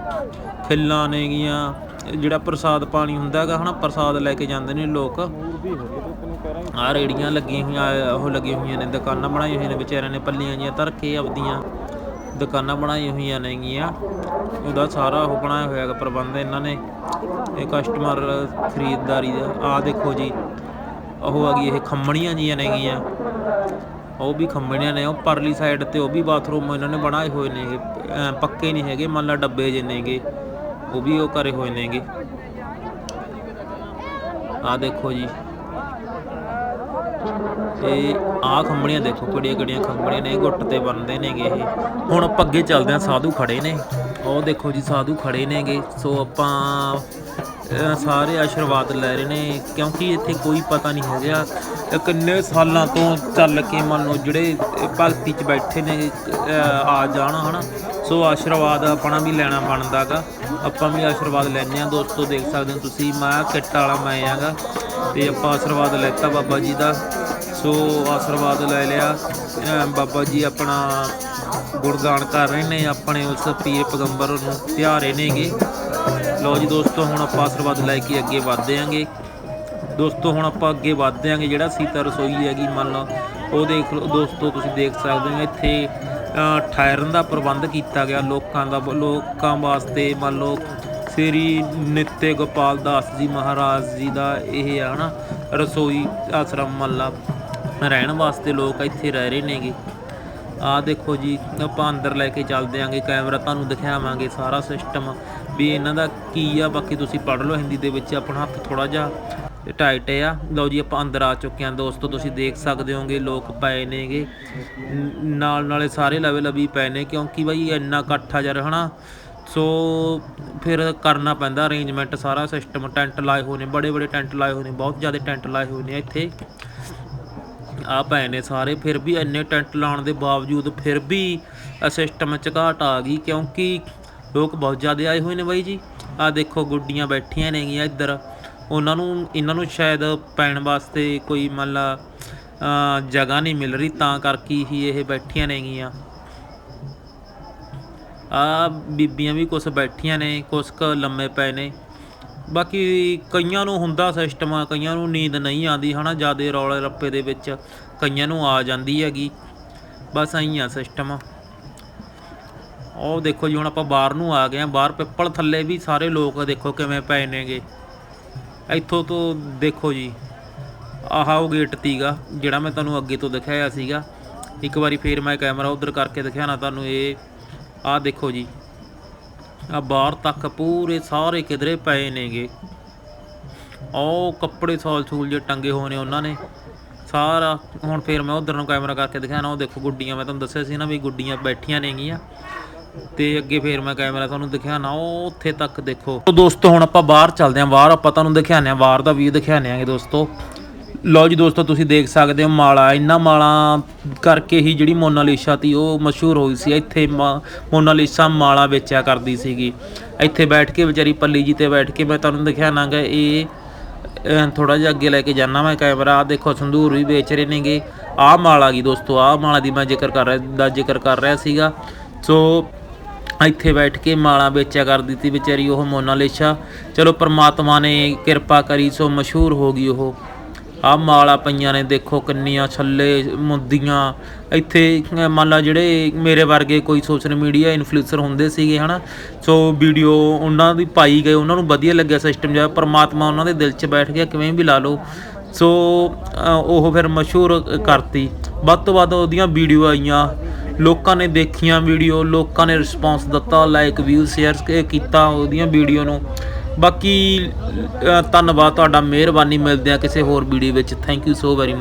ਖਿੱਲਾਂ ਨੇਗੀਆਂ ਜਿਹੜਾ ਪ੍ਰਸਾਦ ਪਾਣੀ ਹੁੰਦਾ ਹੈਗਾ, ਹਨਾ, ਪ੍ਰਸਾਦ ਲੈ ਕੇ ਜਾਂਦੇ ਨੇ ਲੋਕ। ਆ ਰੇੜੀਆਂ ਲੱਗੀਆਂ ਹੋਈਆਂ ਉਹ ਲੱਗੀਆਂ ਹੋਈਆਂ ਨੇ, ਦੁਕਾਨਾਂ ਬਣਾਈਆਂ ਹੋਈਆਂ ਨੇ, ਵਿਚਾਰਿਆਂ ਨੇ ਪੱਲੀਆਂ ਜੀਆਂ ਧਰ ਕੇ ਆਪਦੀਆਂ। ਦੁਕਾਨਾਂ ਬਣਾਈਆਂ ਹੋਈਆਂ ਨੇਗੀਆਂ। ਉਹਦਾ ਸਾਰਾ ਉਹ ਬਣਾਇਆ ਹੋਇਆ ਹੈਗਾ ਪ੍ਰਬੰਧ ਇਹਨਾਂ ਨੇ। ਇਹ ਕਸਟਮਰ ਖਰੀਦਦਾਰੀ ਦਾ। ਆ ਦੇਖੋ ਜੀ, ਉਹ ਆ ਗਈ ਇਹ ਖੰਮਣੀਆਂ ਜੀਆਂ ਨੇਗੀਆਂ। ਉਹ ਵੀ ਖੰਮਣੀਆਂ ਨੇ, ਉਹ ਪਰਲੀ ਸਾਈਡ ਤੇ ਉਹ ਵੀ ਬਾਥਰੂਮ ਇਹਨਾਂ ਨੇ ਬਣਾਏ ਹੋਏ ਨੇ ਪੱਕੇ ਨਹੀਂ ਹੈਗੇ, ਮੰਨ ਲਾ ਡੱਬੇ ਜਿਹੇ ਨੇਗੇ। ਉਹ ਵੀ ਉਹ ਕਰੇ ਹੋਏ ਨੇਗੇ। ਆ ਦੇਖੋ ਜੀ ਤੇ ਆਹ ਖੰਭਣੀਆਂ ਦੇਖੋ ਕਿਹੜੀਆਂ ਕਿਹੜੀਆਂ ਖੰਭਣੀਆਂ ਨੇ ਇਹ ਗੁੱਟ ਤੇ ਬੰਨਦੇ ਨੇਗੇ ਇਹ। ਹੁਣ ਆਪਾਂ ਅੱਗੇ ਚੱਲਦੇ ਹਾਂ, ਸਾਧੂ ਖੜੇ ਨੇ। ਉਹ ਦੇਖੋ ਜੀ, ਸਾਧੂ ਖੜੇ ਨੇਗੇ। ਸੋ ਆਪਾਂ ਸਾਰੇ ਆਸ਼ੀਰਵਾਦ ਲੈ ਰਹੇ ਨੇ, ਕਿਉਂਕਿ ਇੱਥੇ ਕੋਈ ਪਤਾ ਨਹੀਂ ਹੈਗਾ ਕਿੰਨੇ ਸਾਲਾਂ ਤੋਂ ਚੱਲ ਕੇ ਮੰਨ ਲਓ ਜਿਹੜੇ ਭਗਤੀ 'ਚ ਬੈਠੇ ਨੇ ਆ ਜਾਣ, ਹਨਾ। ਸੋ ਆਸ਼ੀਰਵਾਦ ਆਪਣਾ ਵੀ ਲੈਣਾ ਬਣਦਾਗਾ ਆਪਾਂ ਵੀ ਆਸ਼ੀਰਵਾਦ ਲੈਣੇ ਆ ਦੋਸਤੋ, ਦੇਖ ਸਕਦੇ ਹੋ ਤੁਸੀਂ, ਮੈਂ ਕਿੱਟ ਵਾਲਾ ਮੈਂ ਆਗਾ ਤੇ ਆਪਾਂ ਆਸ਼ੀਰਵਾਦ ਲੈਤਾ ਬਾਬਾ ਜੀ ਦਾ। ਸੋ ਆਸ਼ੀਰਵਾਦ ਲੈ ਲਿਆ। ਬਾਬਾ ਜੀ ਆਪਣਾ ਗੁਣਗਾਨ ਕਰ ਰਹੇ ਨੇ ਆਪਣੇ ਉਸ ਪੀਰ ਪਗੰਬਰ ਨੂੰ ਧਿਆ ਰਹੇ ਨੇਗੇ। ਲਓ ਜੀ ਦੋਸਤੋ ਹੁਣ ਆਪਾਂ ਆਸ਼ੀਰਵਾਦ ਲੈ ਕੇ ਅੱਗੇ ਵਧਦੇ ਆਂਗੇ। ਦੋਸਤੋ ਹੁਣ ਆਪਾਂ ਅੱਗੇ ਵਧਦੇ ਆਂਗੇ ਜਿਹੜਾ ਸੀਤਾ ਰਸੋਈ ਹੈਗੀ ਮੰਨ ਲਓ ਉਹ ਦੇਖ ਲਓ। ਦੋਸਤੋ ਤੁਸੀਂ ਦੇਖ ਸਕਦੇ ਹੋ ਇੱਥੇ ਅਹ, ਠਹਿਰਨ ਦਾ ਪ੍ਰਬੰਧ ਕੀਤਾ ਗਿਆ। ਲੋਕਾਂ ਦਾ ਲੋਕਾਂ ਵਾਸਤੇ ਮੰਨ ਲਓ ਸ੍ਰੀ ਨਿੱਤੇ ਗੋਪਾਲ ਦਾਸ ਜੀ ਮਹਾਰਾਜ ਜੀ ਦਾ ਇਹ ਆ ਹਨਾ, ਰਸੋਈ ਆਸ਼ਰਮ ਮੱਲਾ ਰਹਿਣ ਵਾਸਤੇ ਲੋਕ ਇੱਥੇ ਰਹਿ ਰਹੇ ਨੇਗੇ। ਆ ਦੇਖੋ ਜੀ, ਆਪਾਂ ਅੰਦਰ ਲੈ ਕੇ ਚੱਲਦੇ ਆਂਗੇ, ਕੈਮਰਾ ਤੁਹਾਨੂੰ ਦਿਖਾਵਾਂਗੇ ਸਾਰਾ ਸਿਸਟਮ ਵੀ ਇਹਨਾਂ ਦਾ ਕੀ ਆ, ਬਾਕੀ ਤੁਸੀਂ ਪੜ੍ਹ ਲਓ ਹਿੰਦੀ ਦੇ ਵਿੱਚ, ਆਪਣਾ ਹੱਥ ਥੋੜਾ ਜਿਹਾ ਟਾਈਟ ਆ। ਲਓ ਜੀ, ਆਪਾਂ ਅੰਦਰ ਆ ਚੁੱਕੇ ਹਾਂ ਦੋਸਤੋ, ਤੁਸੀਂ ਦੇਖ ਸਕਦੇ ਹੋਗੇ, ਲੋਕ ਪਏ ਨੇਗੇ। ਨਾਲ ਨਾਲੇ ਸਾਰੇ ਲਵੇ ਲਵੀ ਪਏ ਨੇ, ਕਿਉਂਕਿ ਬਾਈ ਇੰਨਾ ਇਕੱਠਾ ਜਰ ਹਨਾ। ਸੋ ਫਿਰ ਕਰਨਾ ਪੈਂਦਾ ਅਰੇਂਜਮੈਂਟ ਸਾਰਾ ਸਿਸਟਮ ਟੈਂਟ ਲਾਏ ਹੋਏ ਨੇ ਬੜੇ ਬੜੇ ਟੈਂਟ ਲਾਏ ਹੋਏ ਨੇ, ਬਹੁਤ ਜ਼ਿਆਦਾ ਟੈਂਟ ਲਾਏ ਹੋਏ ਨੇ ਇੱਥੇ। ਆ ਪਏ ਨੇ ਸਾਰੇ, ਫਿਰ ਵੀ ਇੰਨੇ ਟੈਂਟ ਲਾਉਣ ਦੇ ਬਾਵਜੂਦ ਫਿਰ ਵੀ ਸਿਸਟਮ ਚ ਘਾਟ ਆ ਗਈ ਕਿਉਂਕਿ ਲੋਕ ਬਹੁਤ ਜ਼ਿਆਦਾ ਆਏ ਹੋਏ ਨੇ ਬਾਈ ਜੀ। ਆ ਦੇਖੋ ਗੁੱਡੀਆਂ ਬੈਠੀਆਂ ਨੇਗੀਆਂ ਇੱਧਰ। ਉਹਨਾਂ ਨੂੰ, ਇਹਨਾਂ ਨੂੰ ਸ਼ਾਇਦ ਪੈਣ ਵਾਸਤੇ ਕੋਈ ਮੰਨ ਲਾ ਜਗ੍ਹਾ ਨਹੀਂ ਮਿਲ ਰਹੀ, ਤਾਂ ਕਰਕੇ ਹੀ ਇਹ ਬੈਠੀਆਂ ਨੇਗੀਆਂ। ਆ ਬੀਬੀਆਂ ਵੀ ਕੁਝ ਬੈਠੀਆਂ ਨੇ ਕੁਝ ਕ ਲੰਮੇ ਪਏ ਨੇ। ਬਾਕੀ ਕਈਆਂ ਨੂੰ ਹੁੰਦਾ ਸਿਸਟਮ ਆ ਕਈਆਂ ਨੂੰ ਨੀਂਦ ਨਹੀਂ ਆਉਂਦੀ, ਹਨਾ, ਜਿਆਦੇ ਰੌਲੇ ਰੱਪੇ ਦੇ ਵਿੱਚ ਕਈਆਂ ਨੂੰ ਆ ਜਾਂਦੀ ਹੈਗੀ। ਬਸ ਐਂ ਆ ਸਿਸਟਮ ਉਹ ਦੇਖੋ ਜੀ, ਹੁਣ ਆਪਾਂ ਬਾਹਰ ਨੂੰ ਆ ਗਏ ਆ ਬਾਹਰ ਪਿੱਪਲ ਥੱਲੇ ਵੀ ਸਾਰੇ ਲੋਕ ਦੇਖੋ ਕਿਵੇਂ ਪਏ ਨੇਗੇ। ਇੱਥੋਂ ਤੋਂ ਦੇਖੋ ਜੀ, ਆਹ ਉਹ ਗੇਟ ਤੀਗਾ ਜਿਹੜਾ ਮੈਂ ਤੁਹਾਨੂੰ ਅੱਗੇ ਤੋਂ ਦਿਖਾਇਆ ਸੀਗਾ। ਇੱਕ ਵਾਰੀ ਫੇਰ ਮੈਂ ਕੈਮਰਾ ਉਧਰ ਕਰਕੇ ਦਿਖਾਣਾ ਤੁਹਾਨੂੰ, ਇਹ ਆਹ ਦੇਖੋ ਜੀ ਆ ਬਾਹਰ ਤੱਕ ਪੂਰੇ ਸਾਰੇ ਕਿਧਰੇ ਪਏ ਨੇਗੇ। ਉਹ ਕੱਪੜੇ ਸੌਲ ਸੂਲ ਜੇ ਟੰਗੇ ਹੋਏ ਨੇ ਉਹਨਾਂ ਨੇ। ਸਾਰਾ, ਹੁਣ ਫੇਰ ਮੈਂ ਉਧਰ ਨੂੰ ਕੈਮਰਾ ਕਰਕੇ ਦਿਖਾਣਾ, ਉਹ ਦੇਖੋ ਗੁੱਡੀਆਂ, ਮੈਂ ਤੁਹਾਨੂੰ ਦੱਸਿਆ ਸੀ ਨਾ ਵੀ ਗੁੱਡੀਆਂ ਬੈਠੀਆਂ ਨੇਗੀਆਂ। ਤੇ ਅੱਗੇ ਫੇਰ ਮੈਂ ਕੈਮਰਾ ਤੁਹਾਨੂੰ ਦਿਖਾਣਾ ਉਹ ਉੱਥੇ ਤੱਕ ਦੇਖੋ। ਤੋ ਦੋਸਤੋ, ਹੁਣ ਆਪਾਂ ਬਾਹਰ ਚੱਲਦੇ ਆਂ ਬਾਹਰ ਆਪਾਂ ਤੁਹਾਨੂੰ ਦਿਖਾਣੇ ਆ ਬਾਹਰ ਦਾ ਵੀ ਦਿਖਾਣੇ ਆਂਗੇ ਦੋਸਤੋ। ਲਓ ਜੀ ਦੋਸਤੋ, ਤੁਸੀਂ ਦੇਖ ਸਕਦੇ ਹੋ ਮਾਲਾ। ਇੰਨਾ ਮਾਲਾ ਕਰਕੇ ਹੀ ਜਿਹੜੀ ਮੋਨਾਲੀਸਾ ਤੀ, ਉਹ ਮਸ਼ਹੂਰ ਹੋਈ ਸੀ। ਇੱਥੇ ਮਾ- ਮੋਨਾਲੀਸਾ ਮਾਲਾ ਵੇਚਿਆ ਕਰਦੀ ਸੀਗੀ। ਇੱਥੇ ਬੈਠ ਕੇ ਵਿਚਾਰੀ ਪੱਲੀ ਜੀ ਤੇ ਬੈਠ ਕੇ ਮੈਂ ਤੁਹਾਨੂੰ ਦਿਖਾਣਾਗਾ ਇਹ ਥੋੜਾ ਜਿਹਾ ਅੱਗੇ ਲੈ ਕੇ ਜਾਣਾ ਮੈਂ ਕੈਮਰਾ। ਆਹ ਦੇਖੋ, ਸੰਧੂਰ ਵੀ ਵੇਚ ਰਹੇ ਨੇਗੇ। ਆਹ ਮਾਲਾ ਗਈ ਦੋਸਤੋ, ਆਹ ਮਾਲਾ ਦੀ ਮੈਂ ਜ਼ਿਕਰ ਕਰ ਰਿਹਾ ਦਾ ਜ਼ਿਕਰ ਕਰ ਰਿਹਾ ਸੀਗਾ। ਸੋ, ਇੱਥੇ ਬੈਠ ਕੇ ਮਾਲਾ ਵੇਚਿਆ ਕਰਦੀ ਸੀ ਵਿਚਾਰੀ ਉਹ ਮੋਨਾਲੀਸਾ। ਚਲੋ, ਪ੍ਰਮਾਤਮਾ ਨੇ ਕਿਰਪਾ ਕਰੀ, ਸੋ ਮਸ਼ਹੂਰ ਹੋ ਗਈ ਉਹ। ਆਹ ਮਾਲਾ ਪਈਆਂ ਨੇ, ਦੇਖੋ ਕਿੰਨੀਆਂ ਛੱਲੇ ਮੁੰਦੀਆਂ। ਇੱਥੇ ਮੰਨ ਲਾ ਜਿਹੜੇ ਮੇਰੇ ਵਰਗੇ ਕੋਈ ਸੋਸ਼ਲ ਮੀਡੀਆ ਇਨਫਲੂਐਂਸਰ ਹੁੰਦੇ ਸੀਗੇ, ਹਨਾ? ਸੋ ਵੀਡੀਓ ਉਹਨਾਂ ਦੀ ਪਾਈ ਗਏ, ਉਹਨਾਂ ਨੂੰ ਵਧੀਆ ਲੱਗਿਆ ਸਿਸਟਮ ਜਿਹਾ। ਪਰਮਾਤਮਾ ਉਹਨਾਂ ਦੇ ਦਿਲ 'ਚ ਬੈਠ ਗਿਆ, ਕਿਵੇਂ ਵੀ ਲਾ ਲਓ। ਸੋ ਉਹ ਫਿਰ ਮਸ਼ਹੂਰ ਕਰਤੀ। ਵੱਧ ਤੋਂ ਵੱਧ ਉਹਦੀਆਂ ਵੀਡੀਓ ਆਈਆਂ। ਲੋਕਾਂ ਨੇ ਦੇਖੀਆਂ ਵੀਡੀਓ ਲੋਕਾਂ ਨੇ ਰਿਸਪੌਂਸ ਦਿੱਤਾ ਲਾਈਕ ਵਿਊ ਸ਼ੇਅਰ ਕੀਤਾ ਉਹਦੀਆਂ ਵੀਡੀਓ ਨੂੰ। ਬਾਕੀ ਅ, ਧੰਨਵਾਦ ਤੁਹਾਡਾ ਮਿਹਰਬਾਨੀ ਮਿਲਦੇ ਆ ਕਿਸੇ ਹੋਰ ਵੀਡੀਓ ਵਿੱਚ। Thank you so very much